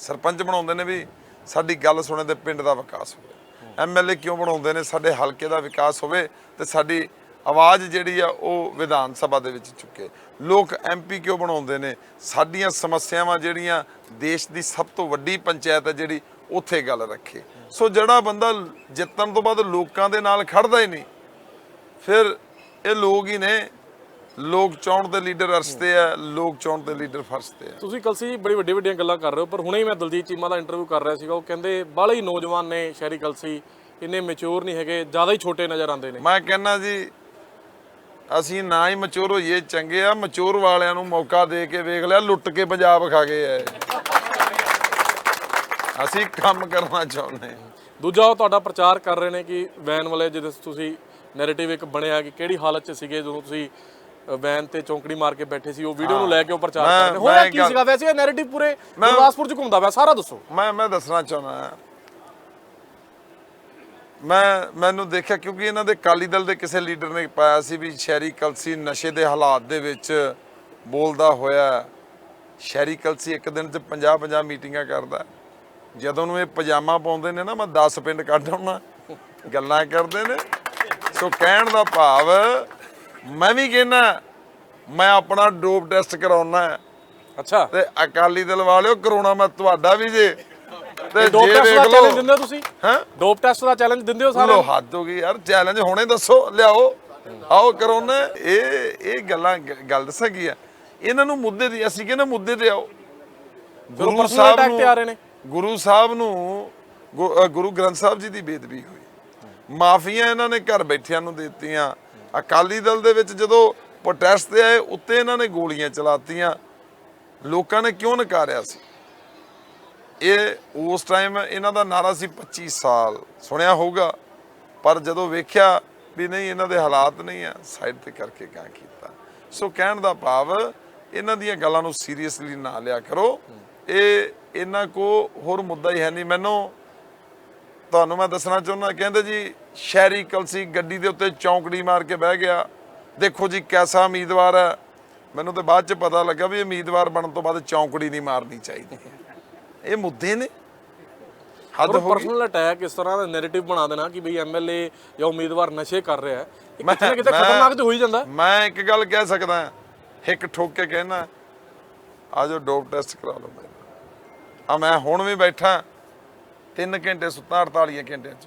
S2: ਸਰਪੰਚ ਬਣਾਉਂਦੇ ਨੇ ਵੀ ਸਾਡੀ ਗੱਲ ਸੁਣੇ ਤੇ ਪਿੰਡ ਦਾ ਵਿਕਾਸ ਹੋਵੇ। ਐਮਐਲਏ ਕਿਉਂ ਬਣਾਉਂਦੇ ਨੇ? ਸਾਡੇ ਹਲਕੇ ਦਾ ਵਿਕਾਸ ਹੋਵੇ ਤੇ ਸਾਡੀ ਆਵਾਜ਼ ਜਿਹੜੀ ਆ ਉਹ ਵਿਧਾਨ ਸਭਾ ਦੇ ਵਿੱਚ ਚੁੱਕੇ। ਲੋਕ ਐਮਪੀ ਕਿਉਂ ਬਣਾਉਂਦੇ ਨੇ? ਸਾਡੀਆਂ ਸਮੱਸਿਆਵਾਂ ਜਿਹੜੀਆਂ ਦੇਸ਼ ਦੀ ਸਭ ਤੋਂ ਵੱਡੀ ਪੰਚਾਇਤ ਹੈ ਜਿਹੜੀ, ਉੱਥੇ ਗੱਲ ਰੱਖੇ। ਸੋ ਜਿਹੜਾ ਬੰਦਾ ਜਿੱਤਣ ਤੋਂ ਬਾਅਦ ਲੋਕਾਂ ਦੇ ਨਾਲ ਖੜਦਾ ਹੀ ਨਹੀਂ, ਫਿਰ ਇਹ ਲੋਕ ਹੀ ਨੇ ਲੋਕ ਚਾਹੁਣ ਤੇ ਲੀਡਰ ਅਰਸਤੇ ਆ ਲੋਕ ਚਾਹੁਣ ਤੇ ਲੀਡਰ ਫਰਸਤੇ ਆ।
S1: ਤੁਸੀਂ ਕਲਸੀ ਜੀ ਬੜੀ ਵੱਡੀ ਵੱਡੀਆਂ ਗੱਲਾਂ ਕਰ ਰਹੇ ਹੋ ਪਰ ਹੁਣੇ ਹੀ ਮੈਂ ਦਲਜੀਤ ਚੀਮਾ ਦਾ ਇੰਟਰਵਿਊ ਕਰ ਰਿਹਾ ਸੀਗਾ ਉਹ ਕਹਿੰਦੇ ਬਾਹਲੇ ਹੀ ਨੌਜਵਾਨ ਨੇ ਸ਼ਹਿਰੀ ਕਲਸੀ ਇੰਨੇ ਮੈਚੁਰ ਨਹੀਂ ਹੈਗੇ ਜ਼ਿਆਦਾ ਹੀ ਛੋਟੇ ਨਜ਼ਰ ਆਉਂਦੇ ਨੇ।
S2: ਮੈਂ ਕਹਿੰਦਾ ਜੀ ਅਸੀਂ ਨਾ ਹੀ ਮਚੋਰ ਹੋਈਏ ਚੰਗੇ ਆ ਮਚੋਰ ਵਾਲਿਆਂ ਨੂੰ ਮੌਕਾ ਦੇ ਕੇ ਵੇਖ ਲਿਆ ਲੁੱਟ ਕੇ ਪੰਜਾਬ ਖਾ ਗਏ ਐ। ਅਸੀਂ ਕੰਮ ਕਰਨਾ ਚਾਹੁੰਦੇ।
S1: ਦੂਜਾ ਉਹ ਤੁਹਾਡਾ ਪ੍ਰਚਾਰ ਕਰ ਰਹੇ ਨੇ ਕਿ ਵੈਨ ਵਾਲੇ ਜਿਹਦੇ 'ਚ ਤੁਸੀਂ ਨੈਰੇਟਿਵ ਇੱਕ ਬਣਿਆ ਕਿ ਕਿਹੜੀ ਹਾਲਤ 'ਚ ਸੀਗੇ ਜਦੋਂ ਤੁਸੀਂ ਵੈਨ ਤੇ ਚੌਂਕੜੀ ਮਾਰ ਕੇ ਬੈਠੇ ਸੀ ਉਹ ਵੀਡੀਓ ਨੂੰ ਲੈ ਕੇ ਉਹ ਪ੍ਰਚਾਰ ਕਰ ਰਹੇ ਨੇ। ਹੋਇਆ ਕੀ ਸੀਗਾ? ਵੈਸੇ ਇਹ ਨੈਰੇਟਿਵ ਪੂਰੇ ਗੁਰਦਾਸਪੁਰ 'ਚ ਘੁੰਮਦਾ ਪਿਆ ਸਾਰਾ ਦੱਸੋ।
S2: ਮੈਂ ਮੈਂ ਦੱਸਣਾ ਚਾਹੁੰਦਾ ਮੈਂ ਮੈਨੂੰ ਦੇਖਿਆ ਕਿਉਂਕਿ ਇਹਨਾਂ ਦੇ ਕਾਲੀ ਦਲ ਦੇ ਕਿਸੇ ਲੀਡਰ ਨੇ ਪਾਇਆ ਸੀ ਵੀ ਸ਼ਹਿਰੀ ਕਲਸੀ ਨਸ਼ੇ ਦੇ ਹਾਲਾਤ ਦੇ ਵਿੱਚ ਬੋਲਦਾ ਹੋਇਆ ਸ਼ਹਿਰੀ ਕਲਸੀ ਇੱਕ ਦਿਨ 'ਚ 50 50 ਮੀਟਿੰਗਾਂ ਕਰਦਾ ਜਦੋਂ ਨੂੰ ਇਹ ਪਜਾਮਾ ਪਾਉਂਦੇ ਨੇ ਨਾ ਮੈਂ 10 ਪਿੰਡ ਕੱਢ ਆਉਣਾ। ਗੱਲਾਂ ਕਰਦੇ ਨੇ। ਸੋ ਕਹਿਣ ਦਾ ਭਾਵ ਮੈਂ ਵੀ ਕਹਿੰਦਾ ਮੈਂ ਆਪਣਾ ਡੋਪ ਟੈਸਟ ਕਰਾਉਣਾ ਹੈ।
S1: ਅੱਛਾ।
S2: ਤੇ ਅਕਾਲੀ ਦਲ ਵਾਲਿਓ ਕਰੋਨਾ ਮੈਂ ਤੁਹਾਡਾ ਵੀ ਜੇ। ਤੇ
S1: ਡੋਪ ਟੈਸਟ ਦਾ ਚੈਲੰਜ ਦਿੰਦੇ ਹੋ ਤੁਸੀਂ?
S2: ਹਾਂ?
S1: ਡੋਪ ਟੈਸਟ ਦਾ ਚੈਲੰਜ ਦਿੰਦੇ ਹੋ ਸਾਰੇ
S2: ਲੋ ਹੱਦ ਹੋ ਗਈ ਯਾਰ ਚੈਲੰਜ ਹੁਣੇ ਦੱਸੋ ਲਿਆਓ। ਆਓ ਕਰਾਉਣਾ ਇਹ ਇਹ ਗੱਲਾਂ ਗ- ਗੱਲ ਦੱਸਾਂ ਕੀ ਆ? ਇਹਨਾਂ ਨੂੰ ਮੁੱਦੇ ਦੀ ਅਸੀਂ ਕਹਿੰਦੇ ਮੁੱਦੇ ਤੇ ਆਓ।
S1: personal attack ਤੇ ਆ ਰਹੇ ਨੇ।
S2: ਗੁਰੂ ਸਾਹਿਬ ਨੂੰ ਗੁਰੂ ਗ੍ਰੰਥ ਸਾਹਿਬ ਜੀ ਦੀ ਬੇਦਬੀ ਹੋਈ। ਮਾਫੀਆਂ ਇਹਨਾਂ ਨੇ ਘਰ ਬੈਠਿਆਂ ਨੂੰ ਦਿੱਤੀਆਂ। ਅਕਾਲੀ ਦਲ ਦੇ ਵਿੱਚ ਜਦੋਂ ਪ੍ਰੋਟੈਸਟ ਤੇ ਆਏ, ਉੱਤੇ ਇਹਨਾਂ ਨੇ ਗੋਲੀਆਂ ਚਲਾਤੀਆਂ। ਲੋਕਾਂ ਨੇ ਕਿਉਂ ਨਕਾਰਿਆ ਸੀ? ਇਹ ਉਸ ਟਾਈਮ ਇਹਨਾਂ ਦਾ ਨਾਰਾ ਸੀ 25 ਸਾਲ। ਸੁਣਿਆ ਹੋਊਗਾ, ਪਰ ਜਦੋਂ ਵੇਖਿਆ ਵੀ ਨਹੀਂ, ਇਹਨਾਂ ਦੇ ਹਾਲਾਤ ਨਹੀਂ ਆ ਸਾਈਡ ਤੇ ਕਰਕੇ ਕਾਂ ਕੀਤਾ? ਸੋ ਕਹਿਣ ਦਾ ਭਾਵ, ਇਹਨਾਂ ਦੀਆਂ ਗੱਲਾਂ ਨੂੰ ਸੀਰੀਅਸਲੀ ਨਾ ਲਿਆ ਕਰੋ। ਇਹ ਇਹਨਾਂ ਕੋ ਹੋਰ ਮੁੱਦਾ ਹੀ ਹੈ ਨਹੀਂ। ਮੈਨੂੰ ਤੁਹਾਨੂੰ ਮੈਂ ਦੱਸਣਾ ਚਾਹੁੰਦਾ, ਕਹਿੰਦੇ ਜੀ ਸ਼ਹਿਰੀ ਕਲਸੀ ਗੱਡੀ ਦੇ ਉੱਤੇ ਚੌਂਕੜੀ ਮਾਰ ਕੇ ਬਹਿ ਗਿਆ। ਦੇਖੋ ਜੀ ਕੈਸਾ ਉਮੀਦਵਾਰ ਹੈ। ਮੈਨੂੰ ਤੇ ਬਾਅਦ ਚ ਪਤਾ ਲੱਗਾ ਵੀ ਉਮੀਦਵਾਰ ਬਣਨ ਤੋਂ ਬਾਅਦ ਚੌਂਕੜੀ ਨਹੀਂ ਮਾਰਨੀ ਚਾਹੀਦੀ। ਇਹ ਮੁੱਦੇ ਨੇ। ਹੱਦ ਹੋ ਗਈ।
S1: ਪਰਸਨਲ ਅਟੈਕ ਇਸ ਤਰ੍ਹਾਂ ਦਾ ਨੈਰੇਟਿਵ ਬਣਾ ਦੇਣਾ ਕਿ ਬਈ ਐਮਐਲਏ ਜਾਂ ਉਮੀਦਵਾਰ ਨਸ਼ੇ ਕਰ ਰਿਹਾ ਹੈ। ਕਿਤੇ ਨਾ ਕਿਤੇ ਖਤਰਨਾਕ ਤੇ ਹੋ ਹੀ ਜਾਂਦਾ।
S2: ਮੈਂ ਇੱਕ ਗੱਲ ਕਹਿ ਸਕਦਾ ਇੱਕ ਠੋਕ ਕੇ ਕਹਿਣਾ ਆਜੋ ਡੋਪ ਟੈਸਟ ਕਰਾ ਲਓ ਆ ਮੈਂ ਹੁਣ ਵੀ ਬੈਠਾ। 3 ਘੰਟੇ ਸੁੱਤਾ 48 ਘੰਟਿਆਂ ਚ।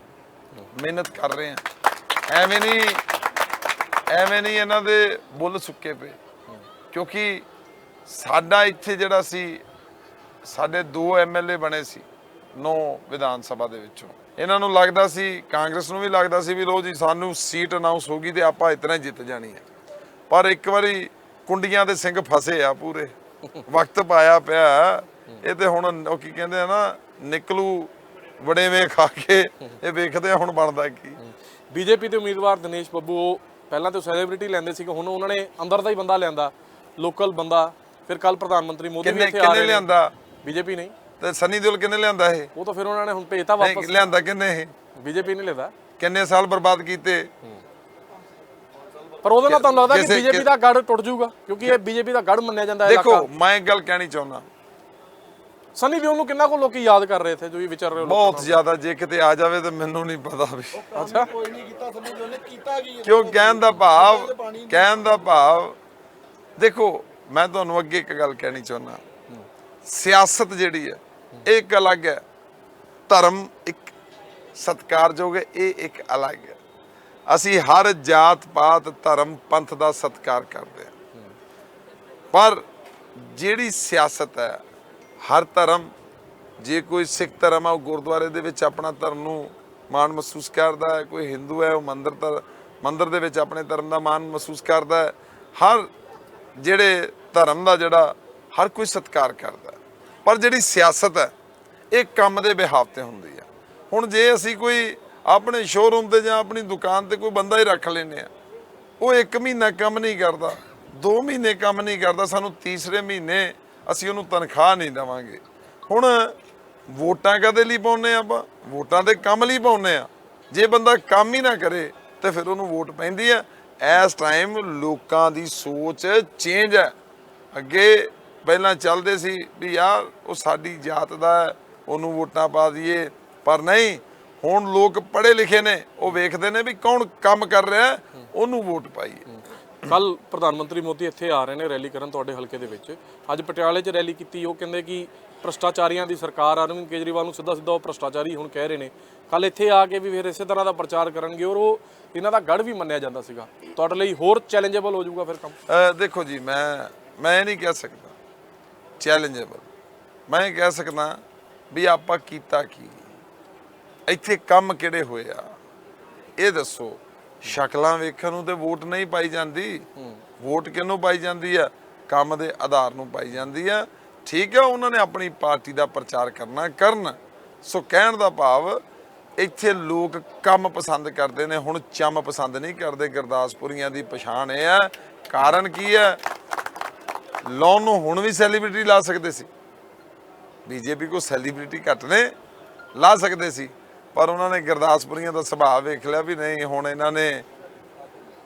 S2: ਮਿਹਨਤ ਕਰ ਰਹੇ ਆ ਐਵੇਂ ਨਹੀਂ ਐਵੇਂ ਨਹੀਂ ਇਹਨਾਂ ਦੇ ਬੁੱਲ ਸੁੱਕੇ ਪਏ। ਕਿਉਂਕਿ ਸਾਡਾ ਇੱਥੇ ਜਿਹੜਾ ਸੀ, ਸਾਡੇ ਦੋ ਐਮਐਲਏ ਬਣੇ ਸੀ, ਨੌ ਵਿਧਾਨ ਸਭਾ ਦੇ ਵਿੱਚੋਂ। ਇਹਨਾਂ ਨੂੰ ਲੱਗਦਾ ਸੀ, ਕਾਂਗਰਸ ਨੂੰ ਵੀ ਲੱਗਦਾ ਸੀ ਵੀ ਲੋ ਜੀ, ਸਾਨੂੰ ਸੀਟ ਅਨਾਉਂਸ ਹੋ ਗਈ ਤੇ ਆਪਾਂ ਇਤਨਾ ਹੀ ਜਿੱਤ ਜਾਣੀ ਹੈ। ਪਰ ਇੱਕ ਵਾਰੀ ਕੁੰਡੀਆਂ ਦੇ ਸਿੰਘ ਫਸੇ ਆ ਪੂਰੇ। ਵਕਤ ਪਾਇਆ ਪਿਆ। ਇਹ ਤੇ ਹੁਣ ਉਹ ਕੀ ਕਹਿੰਦੇ ਆ ਨਾ, ਨਿਕਲੂ ਵੜੇਵੇਂ ਖਾ ਕੇ ਇਹ ਵੇਖਦੇ ਆ ਹੁਣ ਬਣਦਾ ਕੀ।
S1: ਬੀਜੇਪੀ ਦੇ ਉਮੀਦਵਾਰ ਦਿਨੇਸ਼ ਬੱਬੂ ਉਹ ਪਹਿਲਾਂ ਤਾਂ ਸੈਲੀਬ੍ਰਿਟੀ ਲੈਂਦੇ ਸੀ ਹੁਣ ਉਹਨਾਂ ਨੇ ਅੰਦਰ ਦਾ ਹੀ ਬੰਦਾ ਲਿਆਂਦਾ ਲੋਕਲ ਬੰਦਾ। ਫਿਰ ਕੱਲ ਪ੍ਰਧਾਨ ਮੰਤਰੀ ਮੋਦੀ ਵੀ
S2: ਕਿੰਨੇ
S1: ਇੱਥੇ ਆ
S2: ਕਿੰਨੇ
S1: ਰਹੇ ਨੇ।
S2: ਲਿਆਂਦਾ?
S1: ਬੀਜੇਪੀ ਨਹੀਂ।
S2: ਤੇ ਸਨੀ ਦਿਓਲ ਕਿੰਨੇ ਲਿਆਂਦਾ ਇਹ?
S1: ਉਹ ਤਾਂ ਫਿਰ ਉਹਨਾਂ ਨੇ ਹੁਣ ਭੇਜਤਾ
S2: ਨਹੀਂ
S1: ਵਾਪਸ।
S2: ਲਿਆਂਦਾ ਕਿੰਨੇ ਇਹ?
S1: ਬੀਜੇਪੀ ਨਹੀਂ ਲੈਦਾ
S2: ਕਿੰਨੇ ਸਾਲ ਬਰਬਾਦ ਕੀਤੇ?
S1: ਪਰ ਉਹਦੇ ਨਾਲ ਤੁਹਾਨੂੰ ਲੱਗਦਾ ਕਿ ਬੀਜੇਪੀ ਦਾ ਗੜ ਟੁੱਟ ਜਾਊਗਾ? ਕਿਉਂਕਿ ਇਹ ਬੀਜੇਪੀ ਦਾ ਗੜ ਮੰਨਿਆ ਜਾਂਦਾ ਹੈ
S2: ਦੇਖੋ ਮੈਂ ਇੱਕ ਗੱਲ ਕਹਿਣੀ ਚਾਹੁੰਦਾ।
S1: ਸਨੀ ਦਿਓਲ ਨੂੰ ਕਿੰਨਾ ਕੋ ਲੋਕੀ ਯਾਦ ਕਰ ਰਹੇ ਥੇ ਜੋ ਵੀ ਵਿਚਰ ਰਹੇ ਹੋ ਲੋਕ।
S2: ਬਹੁਤ ਜ਼ਿਆਦਾ ਜੇ ਕਿਤੇ ਆ ਜਾਵੇ ਤਾਂ ਮੈਨੂੰ ਨਹੀਂ ਪਤਾ ਵੀ।
S1: ਅੱਛਾ।
S3: ਕੋਈ ਨਹੀਂ ਕੀਤਾ ਸਮਝ ਉਹਨੇ ਕੀਤਾ ਕੀ ਹੈ?
S2: ਕਿਉਂ ਕਹਿਣ ਦਾ ਭਾਵ ਕਹਿਣ ਦਾ ਭਾਵ ਦੇਖੋ ਮੈਂ ਤੁਹਾਨੂੰ ਅੱਗੇ ਇੱਕ ਗੱਲ ਕਹਿਣੀ ਚਾਹੁੰਦਾ। ਸਿਆਸਤ ਜਿਹੜੀ ਹੈ ਇਹ ਇੱਕ ਅਲੱਗ ਹੈ। ਧਰਮ ਇੱਕ ਸਤਕਾਰਯੋਗ ਹੈ ਇਹ ਇੱਕ ਅਲੱਗ ਹੈ। ਅਸੀਂ ਹਰ ਜਾਤ ਪਾਤ ਧਰਮ ਪੰਥ ਦਾ ਸਤਕਾਰ ਕਰਦੇ ਹਾਂ। ਪਰ ਜਿਹੜੀ ਸਿਆਸਤ ਹੈ ਹਰ ਧਰਮ, ਜੇ ਕੋਈ ਸਿੱਖ ਧਰਮ ਆ, ਉਹ ਗੁਰਦੁਆਰੇ ਦੇ ਵਿੱਚ ਆਪਣਾ ਧਰਮ ਨੂੰ ਮਾਣ ਮਹਿਸੂਸ ਕਰਦਾ ਹੈ, ਕੋਈ ਹਿੰਦੂ ਹੈ, ਉਹ ਮੰਦਿਰ ਧਰ, ਮੰਦਿਰ ਦੇ ਵਿੱਚ ਆਪਣੇ ਧਰਮ ਦਾ ਮਾਣ ਮਹਿਸੂਸ ਕਰਦਾ ਹੈ, ਹਰ ਜਿਹੜੇ ਧਰਮ ਦਾ ਜਿਹੜਾ, ਹਰ ਕੋਈ ਸਤਿਕਾਰ ਕਰਦਾ ਪਰ ਜਿਹੜੀ ਸਿਆਸਤ ਹੈ, ਇਹ ਕੰਮ ਦੇ ਵਿਹਾਵ ਤੇ ਹੁੰਦੀ ਹੈ। ਹੁਣ ਜੇ ਅਸੀਂ ਕੋਈ ਆਪਣੇ ਸ਼ੋਰੂਮ ਤੇ ਜਾਂ ਆਪਣੀ ਦੁਕਾਨ ਤੇ ਕੋਈ ਬੰਦਾ ਹੀ ਰੱਖ ਲੈਨੇ ਆ ਉਹ 1 ਮਹੀਨਾ ਕੰਮ ਨਹੀਂ ਕਰਦਾ 2 ਮਹੀਨੇ ਕੰਮ ਨਹੀਂ ਕਰਦਾ, ਸਾਨੂੰ ਤੀਸਰੇ ਮਹੀਨੇ ਅਸੀਂ ਉਹਨੂੰ ਤਨਖਾਹ ਨਹੀਂ ਦੇਵਾਂਗੇ। ਹੁਣ ਵੋਟਾਂ ਕਦੇ ਲਈ ਪਾਉਨੇ ਆਪਾਂ? ਵੋਟਾਂ ਦੇ ਕੰਮ ਲਈ ਪਾਉਨੇ ਆ ਜੇ ਬੰਦਾ ਕੰਮ ਹੀ ਨਾ ਕਰੇ ਤੇ ਫਿਰ ਉਹਨੂੰ ਵੋਟ ਪੈਂਦੀ ਆ ਇਸ ਟਾਈਮ ਲੋਕਾਂ ਦੀ ਸੋਚ ਚੇਂਜ ਹੈ। ਅੱਗੇ ਪਹਿਲਾਂ ਚੱਲਦੇ ਸੀ ਵੀ ਯਾਰ, ਉਹ ਸਾਡੀ ਜਾਤ ਦਾ ਉਹਨੂੰ ਵੋਟਾਂ ਪਾ ਦਈਏ। ਪਰ ਨਹੀਂ, ਹੁਣ ਲੋਕ ਪੜ੍ਹੇ ਲਿਖੇ ਨੇ। ਉਹ ਵੇਖਦੇ ਨੇ ਵੀ ਕੌਣ ਕੰਮ ਕਰ ਰਿਹਾ ਉਹਨੂੰ ਵੋਟ ਪਾਈਏ।
S1: ਕੱਲ ਪ੍ਰਧਾਨ ਮੰਤਰੀ ਮੋਦੀ ਇੱਥੇ ਆ ਰਹੇ ਨੇ ਰੈਲੀ ਕਰਨ ਤੁਹਾਡੇ ਹਲਕੇ ਦੇ ਵਿੱਚ। ਅੱਜ ਪਟਿਆਲੇ 'ਚ ਰੈਲੀ ਕੀਤੀ, ਉਹ ਕਹਿੰਦੇ ਕਿ ਭ੍ਰਸ਼ਟਾਚਾਰੀਆਂ ਦੀ ਸਰਕਾਰ ਅਰਵਿੰਦ ਕੇਜਰੀਵਾਲ ਨੂੰ ਸਿੱਧਾ ਸਿੱਧਾ ਉਹ ਭ੍ਰਸ਼ਟਾਚਾਰੀ ਹੁਣ ਕਹਿ ਰਹੇ ਨੇ। ਕੱਲ ਇੱਥੇ ਆ ਕੇ ਵੀ ਫਿਰ ਇਸੇ ਤਰ੍ਹਾਂ ਦਾ ਪ੍ਰਚਾਰ ਕਰਨਗੇ ਔਰ ਉਹ ਇਹਨਾਂ ਦਾ ਗੜ ਵੀ ਮੰਨਿਆ ਜਾਂਦਾ ਸੀਗਾ। ਤੁਹਾਡੇ ਲਈ ਹੋਰ ਚੈਲੰਜੇਬਲ ਹੋ ਜਾਊਗਾ ਫਿਰ ਕੰਮ।
S2: ਦੇਖੋ ਜੀ, ਮੈਂ ਮੈਂ ਇਹ ਨਹੀਂ ਕਹਿ ਸਕਦਾ। ਚੈਲੰਜੇਬਲ ਮੈਂ ਇਹ ਕਹਿ ਸਕਦਾ ਵੀ ਆਪਾਂ ਕੀਤਾ ਕੀ? ਇੱਥੇ ਕੰਮ ਕਿਹੜੇ ਹੋਏ ਆ? ਇਹ ਦੱਸੋ। ਸ਼ਕਲਾਂ ਵੇਖਣ ਨੂੰ ਤੇ ਵੋਟ ਨਹੀਂ ਪਾਈ ਜਾਂਦੀ। ਵੋਟ ਕਿਹਨੂੰ ਪਾਈ ਜਾਂਦੀ ਆ? ਕੰਮ ਦੇ ਆਧਾਰ ਨੂੰ ਪਾਈ ਜਾਂਦੀ ਆ। ਠੀਕ ਹੈ ਉਹਨਾਂ ਨੇ ਆਪਣੀ ਪਾਰਟੀ ਦਾ ਪ੍ਰਚਾਰ ਕਰਨਾ ਕਰਨ। ਸੋ ਕਹਿਣ ਦਾ ਭਾਵ, ਇੱਥੇ ਲੋਕ ਕੰਮ ਪਸੰਦ ਕਰਦੇ ਨੇ। ਹੁਣ ਚੰਮ ਪਸੰਦ ਨਹੀਂ ਕਰਦੇ। ਗੁਰਦਾਸਪੁਰੀਆਂ ਦੀ ਪਛਾਣ ਇਹ ਆ। ਕਾਰਨ ਕੀ ਹੈ ਲੋਨ ਨੂੰ ਹੁਣ ਵੀ ਸੈਲੀਬ੍ਰਿਟੀ ਲਾ ਸਕਦੇ ਸੀ। ਬੀਜੇਪੀ ਕੋ ਸੈਲੀਬ੍ਰਿਟੀ ਘੱਟ ਨੇ, ਲਾ ਸਕਦੇ ਸੀ। ਪਰ ਉਹਨਾਂ ਨੇ ਗੁਰਦਾਸਪੁਰੀਆਂ ਦਾ ਸੁਭਾਅ ਵੇਖ ਲਿਆ ਵੀ ਨਹੀਂ ਹੁਣ ਇਹਨਾਂ ਨੇ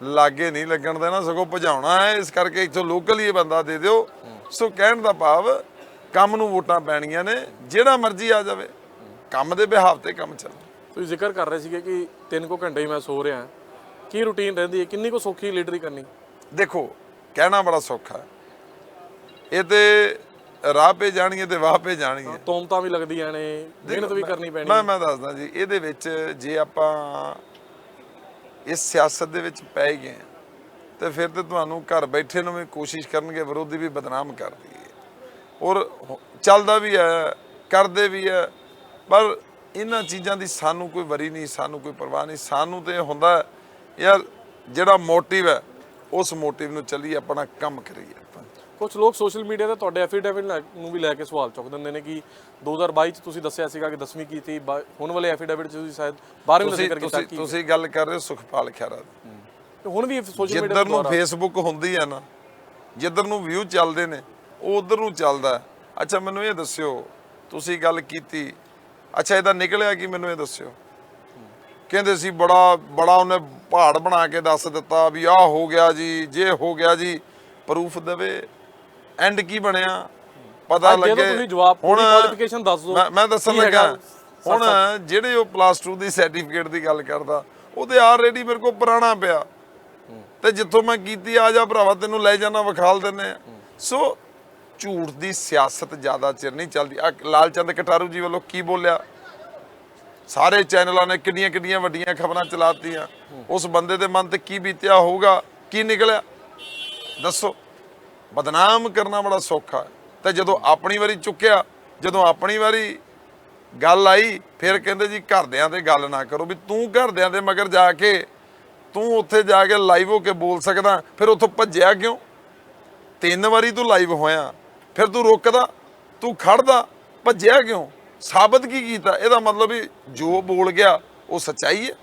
S2: ਲਾਗੇ ਨਹੀਂ ਲੱਗਣ ਦੇਣਾ ਸਗੋਂ ਭਜਾਉਣਾ ਹੈ। ਇਸ ਕਰਕੇ ਇੱਥੋਂ ਲੋਕਲ ਹੀ ਬੰਦਾ ਦੇ ਦਿਓ। ਸੋ ਕਹਿਣ ਦਾ ਭਾਵ ਕੰਮ ਨੂੰ ਵੋਟਾਂ ਪੈਣੀਆਂ ਨੇ ਜਿਹੜਾ ਮਰਜ਼ੀ ਆ ਜਾਵੇ। ਕੰਮ ਦੇ ਬਿਹਾਵ ਤੇ ਕੰਮ ਚੱਲ
S1: ਤੁਸੀਂ ਜ਼ਿਕਰ ਕਰ ਰਹੇ ਸੀਗੇ ਕਿ ਤਿੰਨ ਕੁ ਘੰਟੇ ਹੀ ਮੈਂ ਸੋ ਰਿਹਾ। ਕੀ ਰੁਟੀਨ ਰਹਿੰਦੀ ਹੈ? ਕਿੰਨੀ ਕੁ ਸੌਖੀ ਲੀਡਰੀ ਕਰਨੀ?
S2: ਦੇਖੋ ਕਹਿਣਾ ਬੜਾ ਸੌਖਾ ਹੈ। ਇਹ ਤੇ ਰਾਹ ਪੇ ਜਾਣੀਏ ਤੇ ਵਾਹ ਪੇ ਜਾਣੀਏ
S1: ਤੋਮਤਾਂ ਵੀ ਲੱਗਦੀਆਂ ਨੇ ਮਿਹਨਤ ਵੀ ਕਰਨੀ ਪੈਣੀ।
S2: ਮੈਂ ਮੈਂ ਦੱਸਦਾ ਜੀ ਇਹਦੇ ਵਿੱਚ ਜੇ ਆਪਾਂ ਇਸ ਸਿਆਸਤ ਦੇ ਵਿੱਚ ਪੈ ਗਏ ਆ ਤੇ ਫਿਰ ਤੇ ਤੁਹਾਨੂੰ ਘਰ ਬੈਠੇ ਨੂੰ ਵੀ ਕੋਸ਼ਿਸ਼ ਕਰਨਗੇ ਵਿਰੋਧੀ ਵੀ ਬਦਨਾਮ ਕਰ ਦਈਏ। ਔਰ ਚੱਲਦਾ ਵੀ ਹੈ ਕਰਦੇ ਵੀ ਹੈ ਪਰ ਇਹਨਾਂ ਚੀਜ਼ਾਂ ਦੀ ਸਾਨੂੰ ਕੋਈ ਵਰੀ ਨਹੀਂ ਸਾਨੂੰ ਕੋਈ ਪਰਵਾਹ ਨਹੀਂ। ਸਾਨੂੰ ਤੇ ਹੁੰਦਾ ਯਾਰ ਜਿਹੜਾ ਮੋਟਿਵ ਹੈ ਉਸ ਮੋਟਿਵ ਨੂੰ ਚੱਲੀਏ ਆਪਣਾ ਕੰਮ ਕਰੀਏ।
S1: ਕੁਝ ਲੋਕ ਸੋਸ਼ਲ ਮੀਡੀਆ ਤੇ ਤੁਹਾਡੇ ਐਫੀਡੇਵਿਟ ਨੂੰ ਵੀ ਲੈ ਕੇ ਸਵਾਲ ਚੁੱਕ ਦਿੰਦੇ ਨੇ ਕਿ 2022 ਚ ਤੁਸੀਂ ਦੱਸਿਆ ਸੀਗਾ ਕਿ 10ਵੀਂ ਕੀਤੀ ਹੁਣ ਵਾਲੇ ਐਫੀਡੇਵਿਟ ਚ ਤੁਸੀਂ ਸ਼ਾਇਦ 12ਵੀਂ ਦਾ ਜ਼ਿਕਰ ਕੀਤਾ
S2: ਤੁਸੀਂ
S1: ਕੀ
S2: ਤੁਸੀਂ ਗੱਲ ਕਰ ਰਹੇ ਹੋ ਸੁਖਪਾਲ ਖਹਿਰਾ ਦੀ।
S1: ਤੇ ਹੁਣ ਵੀ ਸੋਸ਼ਲ ਮੀਡੀਆ
S2: ਜਿੱਧਰ ਨੂੰ ਫੇਸਬੁੱਕ ਹੁੰਦੀ ਹੈ ਨਾ ਜਿੱਧਰ ਨੂੰ ਵਿਊ ਚੱਲਦੇ ਨੇ ਉਹ ਉਧਰ ਨੂੰ ਚੱਲਦਾ। ਅੱਛਾ ਮੈਨੂੰ ਇਹ ਦੱਸਿਓ ਤੁਸੀਂ ਗੱਲ ਕੀਤੀ। ਅੱਛਾ ਇਹਦਾ ਨਿਕਲਿਆ ਕੀ ਮੈਨੂੰ ਇਹ ਦੱਸਿਓ? ਕਹਿੰਦੇ ਸੀ ਬੜਾ ਬੜਾ ਉਹਨੇ ਪਹਾੜ ਬਣਾ ਕੇ ਦੱਸ ਦਿੱਤਾ ਵੀ ਆਹ ਹੋ ਗਿਆ ਜੀ ਜੇ ਹੋ ਗਿਆ ਜੀ ਪ੍ਰੂਫ ਦੇਵੇ। ਐਂਡ ਕੀ ਬਣਿਆ? ਪਤਾ ਲੱਗੇ।
S1: ਤੁਸੀਂ ਜਵਾਬ, ਪੂਰੀ qualification ਦੱਸ ਦਿਓ।
S2: ਮੈਂ- ਦੱਸਣ? ਲੱਗਾ ਹੁਣ ਜਿਹੜੇ ਉਹ ਪਲੱਸ 2 ਦੀ ਸਰਟੀਫਿਕੇਟ ਦੀ ਗੱਲ ਕਰਦਾ ਉਹਦੇ ਆਲਰੇਡੀ ਮੇਰੇ ਕੋਲ ਪੁਰਾਣਾ ਪਿਆ। ਤੇ ਜਿੱਥੋਂ ਮੈਂ ਕੀਤੀ ਆ ਜਾ ਭਰਾਵਾ ਤੈਨੂੰ ਲੈ ਜਾਣਾ ਵਿਖਾਲ ਦਿੰਨੇ ਆ। ਸੋ ਝੂਠ ਦੀ ਸਿਆਸਤ ਜ਼ਿਆਦਾ ਚਿਰ ਨਹੀਂ ਚੱਲਦੀ। ਆ ਲਾਲਚੰਦ ਕਟਾਰੂ ਜੀ ਵੱਲੋਂ ਕੀ ਬੋਲਿਆ? ਸਾਰੇ ਚੈਨਲਾਂ ਨੇ ਕਿੰਨੀਆਂ ਕਿੰਨੀਆਂ ਵੱਡੀਆਂ ਖਬਰਾਂ ਚਲਾਤੀਆਂ। ਉਸ ਬੰਦੇ ਦੇ ਮਨ ਤੇ ਕੀ ਬੀਤਿਆ ਹੋਊਗਾ? ਕੀ ਨਿਕਲਿਆ? ਦੱਸੋ। ਬਦਨਾਮ ਕਰਨਾ ਬੜਾ ਸੌਖਾ ਹੈ। ਤੇ ਜਦੋਂ ਆਪਣੀ ਵਾਰੀ ਚੁੱਕਿਆ, ਜਦੋਂ ਆਪਣੀ ਵਾਰੀ ਗੱਲ ਆਈ, ਫਿਰ ਕਹਿੰਦੇ ਜੀ ਘਰਦਿਆਂ ਤੇ ਗੱਲ ਨਾ ਕਰੋ ਵੀ ਤੂੰ ਘਰਦਿਆਂ ਦੇ ਮਗਰ ਜਾ ਕੇ, ਤੂੰ ਉੱਥੇ ਜਾ ਕੇ ਲਾਈਵ ਹੋ ਕੇ ਬੋਲ ਸਕਦਾ, ਫਿਰ ਉੱਥੋਂ ਭੱਜਿਆ ਕਿਉਂ? ਤਿੰਨ ਵਾਰੀ ਤੂੰ ਲਾਈਵ ਹੋਇਆ, ਫਿਰ ਤੂੰ ਰੁਕਦਾ, ਤੂੰ ਖੜਦਾ, ਭੱਜਿਆ ਕਿਉਂ? ਸਾਬਤ ਕੀ ਕੀਤਾ? ਇਹਦਾ ਮਤਲਬ ਵੀ ਜੋ ਬੋਲ ਗਿਆ, ਉਹ ਸੱਚਾਈ ਹੈ।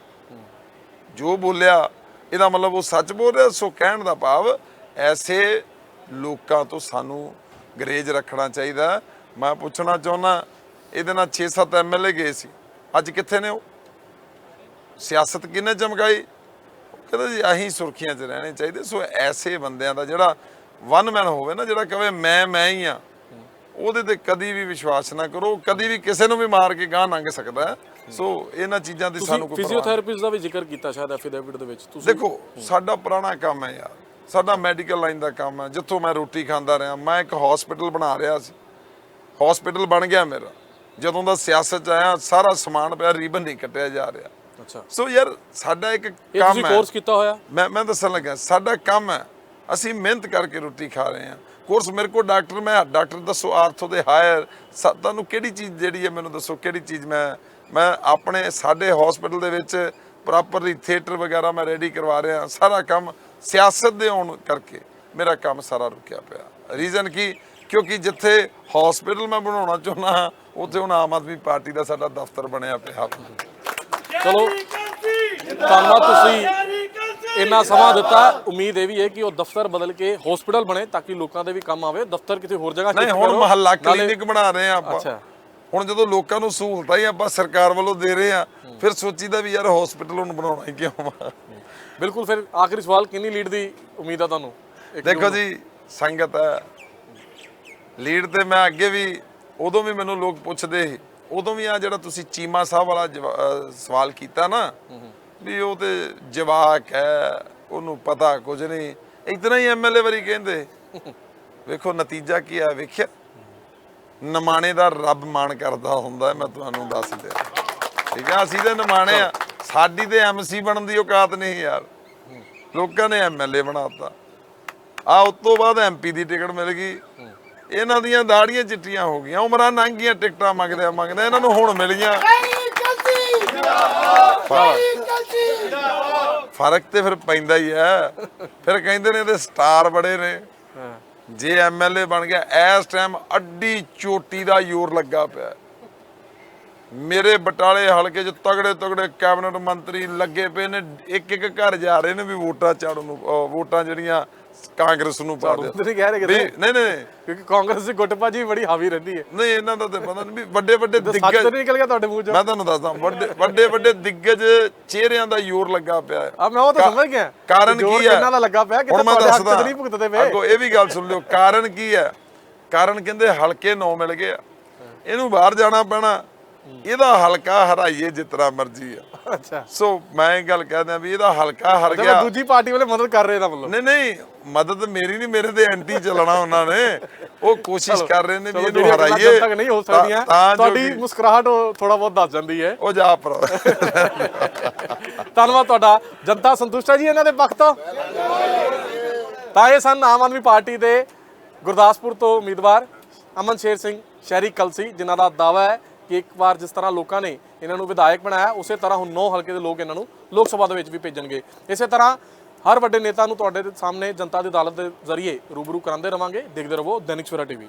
S2: ਜੋ ਬੋਲਿਆ, ਇਹਦਾ ਮਤਲਬ ਉਹ ਸੱਚ ਬੋਲ ਰਿਹਾ, ਸੋ ਕਹਿਣ ਦਾ ਭਾਵ ਐਸੇ ਲੋਕਾਂ ਤੋਂ ਸਾਨੂੰ ਗਰੇਜ ਰੱਖਣਾ ਚਾਹੀਦਾ। ਮੈਂ ਪੁੱਛਣਾ ਚਾਹੁੰਦਾ ਇਹਦੇ ਨਾਲ 6-7 ਐਮਐਲਏ ਗਏ ਸੀ। ਅੱਜ ਕਿੱਥੇ ਨੇ ਉਹ? ਸਿਆਸਤ ਕਿਹਨੇ ਚਮਕਾਈ? ਕਹਿੰਦਾ ਜੀ ਅਸੀਂ ਸੁਰਖੀਆਂ 'ਚ ਰਹਿਣੇ ਚਾਹੀਦੇ। ਸੋ ਐਸੇ ਬੰਦਿਆਂ ਦਾ ਜਿਹੜਾ ਵਨ ਮੈਨ ਹੋਵੇ ਨਾ ਜਿਹੜਾ ਕਵੇ ਮੈਂ ਮੈਂ ਹੀ ਆ ਉਹਦੇ ਤੇ ਕਦੀ ਵੀ ਵਿਸ਼ਵਾਸ ਨਾ ਕਰੋ। ਕਦੀ ਵੀ ਕਿਸੇ ਨੂੰ ਵੀ ਮਾਰ ਕੇ ਗਾਂ ਲੰਘ ਸਕਦਾ। ਸੋ ਇਹਨਾਂ ਚੀਜ਼ਾਂ ਦੀ ਸਾਨੂੰ ਕੋਈ
S1: ਫਿਜ਼ੀਓਥੈਰੇਪਿਸਟ ਦਾ ਵੀ ਜ਼ਿਕਰ ਕੀਤਾ ਸ਼ਾਇਦ ਐਫੀਡੇਵਿਟ ਦੇ ਵਿੱਚ। ਤੁਸੀਂ
S2: ਦੇਖੋ ਸਾਡਾ ਪੁਰਾਣਾ ਕੰਮ ਹੈ ਯਾਰ। ਸਾਡਾ ਮੈਡੀਕਲ ਲਾਈਨ ਦਾ ਕੰਮ ਹੈ। ਜਿੱਥੋਂ ਮੈਂ ਰੋਟੀ ਖਾਂਦਾ ਰਿਹਾ ਮੈਂ ਇੱਕ ਹਸਪੀਟਲ ਬਣਾ ਰਿਹਾ ਸੀ। ਹਸਪੀਟਲ ਬਣ ਗਿਆ ਮੇਰਾ। ਜਦੋਂ ਦਾ ਸਿਆਸਤ 'ਚ ਆਇਆ ਸਾਰਾ ਸਮਾਨ ਪਿਆ ਰੀਬਨ ਨਹੀਂ ਕੱਟਿਆ ਜਾ ਰਿਹਾ।
S1: ਅੱਛਾ।
S2: ਸੋ ਯਾਰ ਸਾਡਾ ਇੱਕ ਕੰਮ
S1: ਤੁਸੀਂ
S2: ਹੈ।
S1: ਕੋਰਸ ਕੀਤਾ ਹੋਇਆ?
S2: ਮੈਂ ਮੈਂ ਦੱਸਣ ਲੱਗਾ ਸਾਡਾ ਕੰਮ ਹੈ। ਅਸੀਂ ਮਿਹਨਤ ਕਰਕੇ ਰੋਟੀ ਖਾ ਰਹੇ ਹਾਂ। ਕੋਰਸ ਮੇਰੇ ਕੋਲ ਡਾਕਟਰ ਮੈਂ ਡਾਕਟਰ ਦੱਸੋ ਆਰਥੋ ਦੇ ਹਾਇਰ ਤੁਹਾਨੂੰ ਕਿਹੜੀ ਚੀਜ਼ ਜਿਹੜੀ ਹੈ ਮੈਨੂੰ ਦੱਸੋ ਕਿਹੜੀ ਚੀਜ਼ ਮੈਂ ਮੈਂ ਆਪਣੇ ਸਾਡੇ ਹਸਪੀਟਲ ਦੇ ਵਿੱਚ ਪ੍ਰੋਪਰਲੀ ਥੀਏਟਰ ਵਗੈਰਾ ਮੈਂ ਰੈਡੀ ਕਰਵਾ ਰਿਹਾ। ਸਾਰਾ ਕੰਮ ਸਿਆਸਤ ਦੇ ਆਉਣ ਕਰਕੇ ਮੇਰਾ ਕੰਮ ਸਾਰਾ ਰੁਕਿਆ ਪਿਆ। ਰੀਜ਼ਨ ਕੀ? ਕਿਉਂਕਿ ਜਿੱਥੇ ਹਸਪੀਟਲ ਮੈਂ ਬਣਾਉਣਾ ਚਾਹੁੰਦਾ ਉੱਥੇ ਹੁਣ ਆਮ ਆਦਮੀ ਪਾਰਟੀ ਦਾ ਸਾਡਾ ਦਫ਼ਤਰ ਬਣਿਆ ਪਿਆ।
S1: ਚਲੋ ਧੰਨਵਾਦ ਤੁਸੀਂ ਇੰਨਾ ਸਮਾਂ ਦਿੱਤਾ। ਉਮੀਦ ਇਹ ਵੀ ਹੈ ਕਿ ਉਹ ਦਫ਼ਤਰ ਬਦਲ ਕੇ ਹਸਪੀਟਲ ਬਣੇ ਤਾਂ ਕਿ ਲੋਕਾਂ ਦੇ ਵੀ ਕੰਮ ਆਵੇ। ਦਫ਼ਤਰ ਕਿਤੇ ਹੋਰ ਜਗ੍ਹਾ
S2: ਨਹੀਂ ਹੁਣ। ਮਹੱਲਾ ਕਲੀਨਿਕ ਬਣਾ ਰਹੇ ਆ ਆਪਾਂ।
S1: ਅੱਛਾ।
S2: ਹੁਣ ਜਦੋਂ ਲੋਕਾਂ ਨੂੰ ਸਹੂਲਤਾਂ ਹੀ ਆਪਾਂ ਸਰਕਾਰ ਵੱਲੋਂ ਦੇ ਰਹੇ ਆ ਫਿਰ ਸੋਚੀਦਾ ਵੀ ਯਾਰ ਹਸਪੀਟਲ ਹੁਣ ਬਣਾਉਣਾ ਹੀ ਕਿਉਂ ਵਾ
S1: ਬਿਲਕੁਲ ਫਿਰ ਆਖਰੀ ਸਵਾਲ ਕਿੰਨੀ ਲੀਡ ਦੀ ਉਮੀਦ ਆ ਤੁਹਾਨੂੰ? ਇੱਕ
S2: ਦੇਖੋ ਜੀ ਸੰਗਤ ਹੈ। ਲੀਡ ਤੇ ਮੈਂ ਅੱਗੇ ਵੀ ਉਦੋਂ ਵੀ ਮੈਨੂੰ ਲੋਕ ਪੁੱਛਦੇ ਸੀ। ਉਦੋਂ ਵੀ ਆ ਜਿਹੜਾ ਤੁਸੀਂ ਚੀਮਾ ਸਾਹਿਬ ਵਾਲਾ ਸਵਾਲ ਕੀਤਾ ਨਾ ਵੀ ਉਹ ਤੇ ਜਵਾਕ ਹੈ ਉਹਨੂੰ ਪਤਾ ਕੁਝ ਨਹੀਂ। ਇਤਨਾ ਹੀ ਐਮਐਲਏ ਵਾਰੀ ਕਹਿੰਦੇ ਵੇਖੋ ਨਤੀਜਾ ਕੀ ਆ ਵੇਖਿਆ? ਨਮਾਣੇ ਦਾ ਰੱਬ ਮਾਣ ਕਰਦਾ ਹੁੰਦਾ ਮੈਂ ਤੁਹਾਨੂੰ ਦੱਸ ਦਿਆਂ। ਠੀਕ ਆ ਅਸੀਂ ਤੇ ਨਮਾਣੇ ਆ। ਸਾਡੀ ਤੇ ਐਮਸੀ ਬਣਨ ਦੀ ਔਕਾਤ ਨਹੀਂ ਯਾਰ। ਲੋਕਾਂ ਨੇ ਐਮਐਲਏ ਬਣਾਤਾ। ਆ ਉਸ ਤੋਂ ਬਾਅਦ ਐਮਪੀ ਦੀ ਟਿਕਟ ਮਿਲ ਗਈ। ਇਹਨਾਂ ਦੀਆਂ ਦਾੜੀਆਂ ਚਿੱਟੀਆਂ ਹੋ ਗਈਆਂ। ਉਮਰਾਂ ਲੰਘ ਗਈਆਂ ਟਿਕਟਾਂ ਮੰਗਦੇ ਮੰਗਦੇ ਇਹਨਾਂ ਨੂੰ ਹੁਣ ਮਿਲ ਗਈਆਂ। ਫ਼ਰਕ ਤੇ ਫਿਰ ਪੈਂਦਾ ਹੀ ਹੈ। ਫਿਰ ਕਹਿੰਦੇ ਨੇ ਇਹਦੇ ਸਟਾਰ ਬੜੇ ਨੇ। ਜੇ ਐਮਐਲਏ ਬਣ ਗਿਆ ਇਸ ਟਾਈਮ ਅੱਡੀ ਚੋਟੀ ਦਾ ਜ਼ੋਰ ਲੱਗਾ ਪਿਆ। ਮੇਰੇ ਬਟਾਲੇ ਹਲਕੇ 'ਚ ਤਗੜੇ ਤਗੜੇ ਕੈਬਨਿਟ ਮੰਤਰੀ ਲੱਗੇ ਪਏ ਨੇ। ਇੱਕ ਇੱਕ ਘਰ ਜਾ ਰਹੇ ਨੇ ਵੀ ਵੋਟਾਂ ਚਾੜਨ ਨੂੰ ਅਹ ਵੋਟਾਂ ਜਿਹੜੀਆਂ ਕਾਂਗਰਸ ਨੂੰ ਪਾ ਦਿਓ।
S1: ਤੁਸੀਂ ਕਹਿ ਰਹੇ
S2: ਵੀ
S1: ਕਿਤੇ।
S2: ਨਹੀਂ ਨਹੀਂ
S1: ਕਿਉਂਕਿ ਕਾਂਗਰਸ ਦੀ ਗੁੱਟਬਾਜੀ ਬੜੀ ਹਾਵੀ ਰਹਿੰਦੀ ਹੈ।
S2: ਨਹੀਂ ਇਹਨਾਂ ਦਾ ਤੇ ਪਤਾ ਨਹੀਂ ਵੀ ਵੱਡੇ ਵੱਡੇ
S1: ਸੱਚ
S2: ਦਿੱਗਜ
S1: ਤਾਂ ਨਹੀਂ ਨਿਕਲ ਗਿਆ ਤੁਹਾਡੇ ਮੂੰਹ ਚੋਂ।
S2: ਮੈਂ ਤੁਹਾਨੂੰ ਦੱਸਦਾ ਵੱਡੇ ਵੱਡੇ ਵੱਡੇ ਦਿੱਗਜ ਚਿਹਰਿਆਂ ਦਾ ਜ਼ੋਰ ਲੱਗਾ ਪਿਆ ਹੈ।
S1: ਆ ਮੈਂ ਉਹ ਤਾਂ ਸਮਝ ਗਿਆ।
S2: ਕਾਰਨ
S1: ਜ਼ੋਰ
S2: ਕੀ ਹੈ?
S1: ਇਹਨਾਂ ਦਾ ਲੱਗਾ ਪਿਆ ਕਿਤੇ
S2: ਹੁਣ ਮੈਂ
S1: ਤੁਹਾਡੇ ਹੱਕ
S2: ਦੱਸਦਾ
S1: ਨਹੀਂ ਭੁਗਤਦੇ ਪਏ।
S2: ਅੱਗੋਂ ਇਹ ਵੀ ਗੱਲ ਸੁਣ ਲਿਓ। ਕਾਰਨ ਕੀ ਹੈ? ਕਾਰਨ ਕਹਿੰਦੇ ਹਲਕੇ ਨੌ ਮਿਲ ਗਏ ਆ। ਇਹਨੂੰ ਬਾਹਰ ਜਾਣਾ ਪੈਣਾ। ਇਹਦਾ ਹਲਕਾ ਹਰਾਈਏ ਜਿਤਨਾ ਮਰਜ਼ੀ ਆ।
S1: ਅੱਛਾ।
S2: ਸੋ ਮੈਂ ਇਹ ਗੱਲ ਕਹਿਦਾ ਵੀ ਇਹਦਾ ਹਲਕਾ ਹਰ ਗਿਆ।
S1: ਦੂਜੀ ਪਾਰਟੀ ਵਾਲੇ ਮਦਦ ਕਰ ਰਹੇ ਨਾ ਮਤਲਬ।
S2: ਨਹੀਂ ਨਹੀਂ ਮਦਦ ਮੇਰੀ ਨਹੀਂ ਮੇਰੇ ਤੇ ਐਂਟੀ ਚੱਲਣਾ ਉਹਨਾਂ ਨੇ। ਉਹ ਕੋਸ਼ਿਸ਼ ਕਰ ਰਹੇ ਨੇ ਵੀ ਇਹਨੂੰ ਹਰਾਈਏ।
S1: ਜਦ ਤੱਕ ਨਹੀਂ ਹੋ ਸਕਦੀਆਂ। ਤੁਹਾਡੀ ਮੁਸਕਰਾਹਟ ਥੋੜਾ ਬਹੁਤ ਦੱਸ ਜਾਂਦੀ ਹੈ।
S2: ਉਹ ਜਾ ਪਰ
S1: ਧੰਨਵਾਦ ਤੁਹਾਡਾ। ਜਨਤਾ ਸੰਤੁਸ਼ਟ ਹੈ ਜੀ ਇਹਨਾਂ ਦੇ ਪੱਖ ਤੋਂ ਤਾਂ ਇਹ ਸਨ ਆਮ ਆਦਮੀ ਪਾਰਟੀ ਦੇ ਗੁਰਦਾਸਪੁਰ ਤੋਂ ਉਮੀਦਵਾਰ ਅਮਨ ਸ਼ੇਰ ਸਿੰਘ ਸ਼ਹਿਰੀ ਕਲਸੀ ਜਿਨ੍ਹਾਂ ਦਾ ਦਾਵਾ ਹੈ ਕਿ ਇੱਕ ਵਾਰ ਜਿਸ ਤਰ੍ਹਾਂ ਲੋਕਾਂ ਨੇ ਇਹਨਾਂ ਨੂੰ ਵਿਧਾਇਕ ਬਣਾਇਆ, ਉਸੇ ਤਰ੍ਹਾਂ ਹੁਣ ਨੌ ਹਲਕੇ ਦੇ ਲੋਕ ਇਹਨਾਂ ਨੂੰ ਲੋਕ ਸਭਾ ਦੇ ਵਿੱਚ ਵੀ ਭੇਜਣਗੇ। ਇਸੇ ਤਰ੍ਹਾਂ ਹਰ ਵੱਡੇ ਨੇਤਾ ਨੂੰ ਤੁਹਾਡੇ ਸਾਹਮਣੇ ਜਨਤਾ ਦੀ ਅਦਾਲਤ ਦੇ ਜ਼ਰੀਏ ਰੂਬਰੂ ਕਰਾਉਂਦੇ ਰਵਾਂਗੇ। ਦੇਖਦੇ ਰਹੋ ਦੈਨਿਕ ਸਵੇਰਾ ਟੀਵੀ।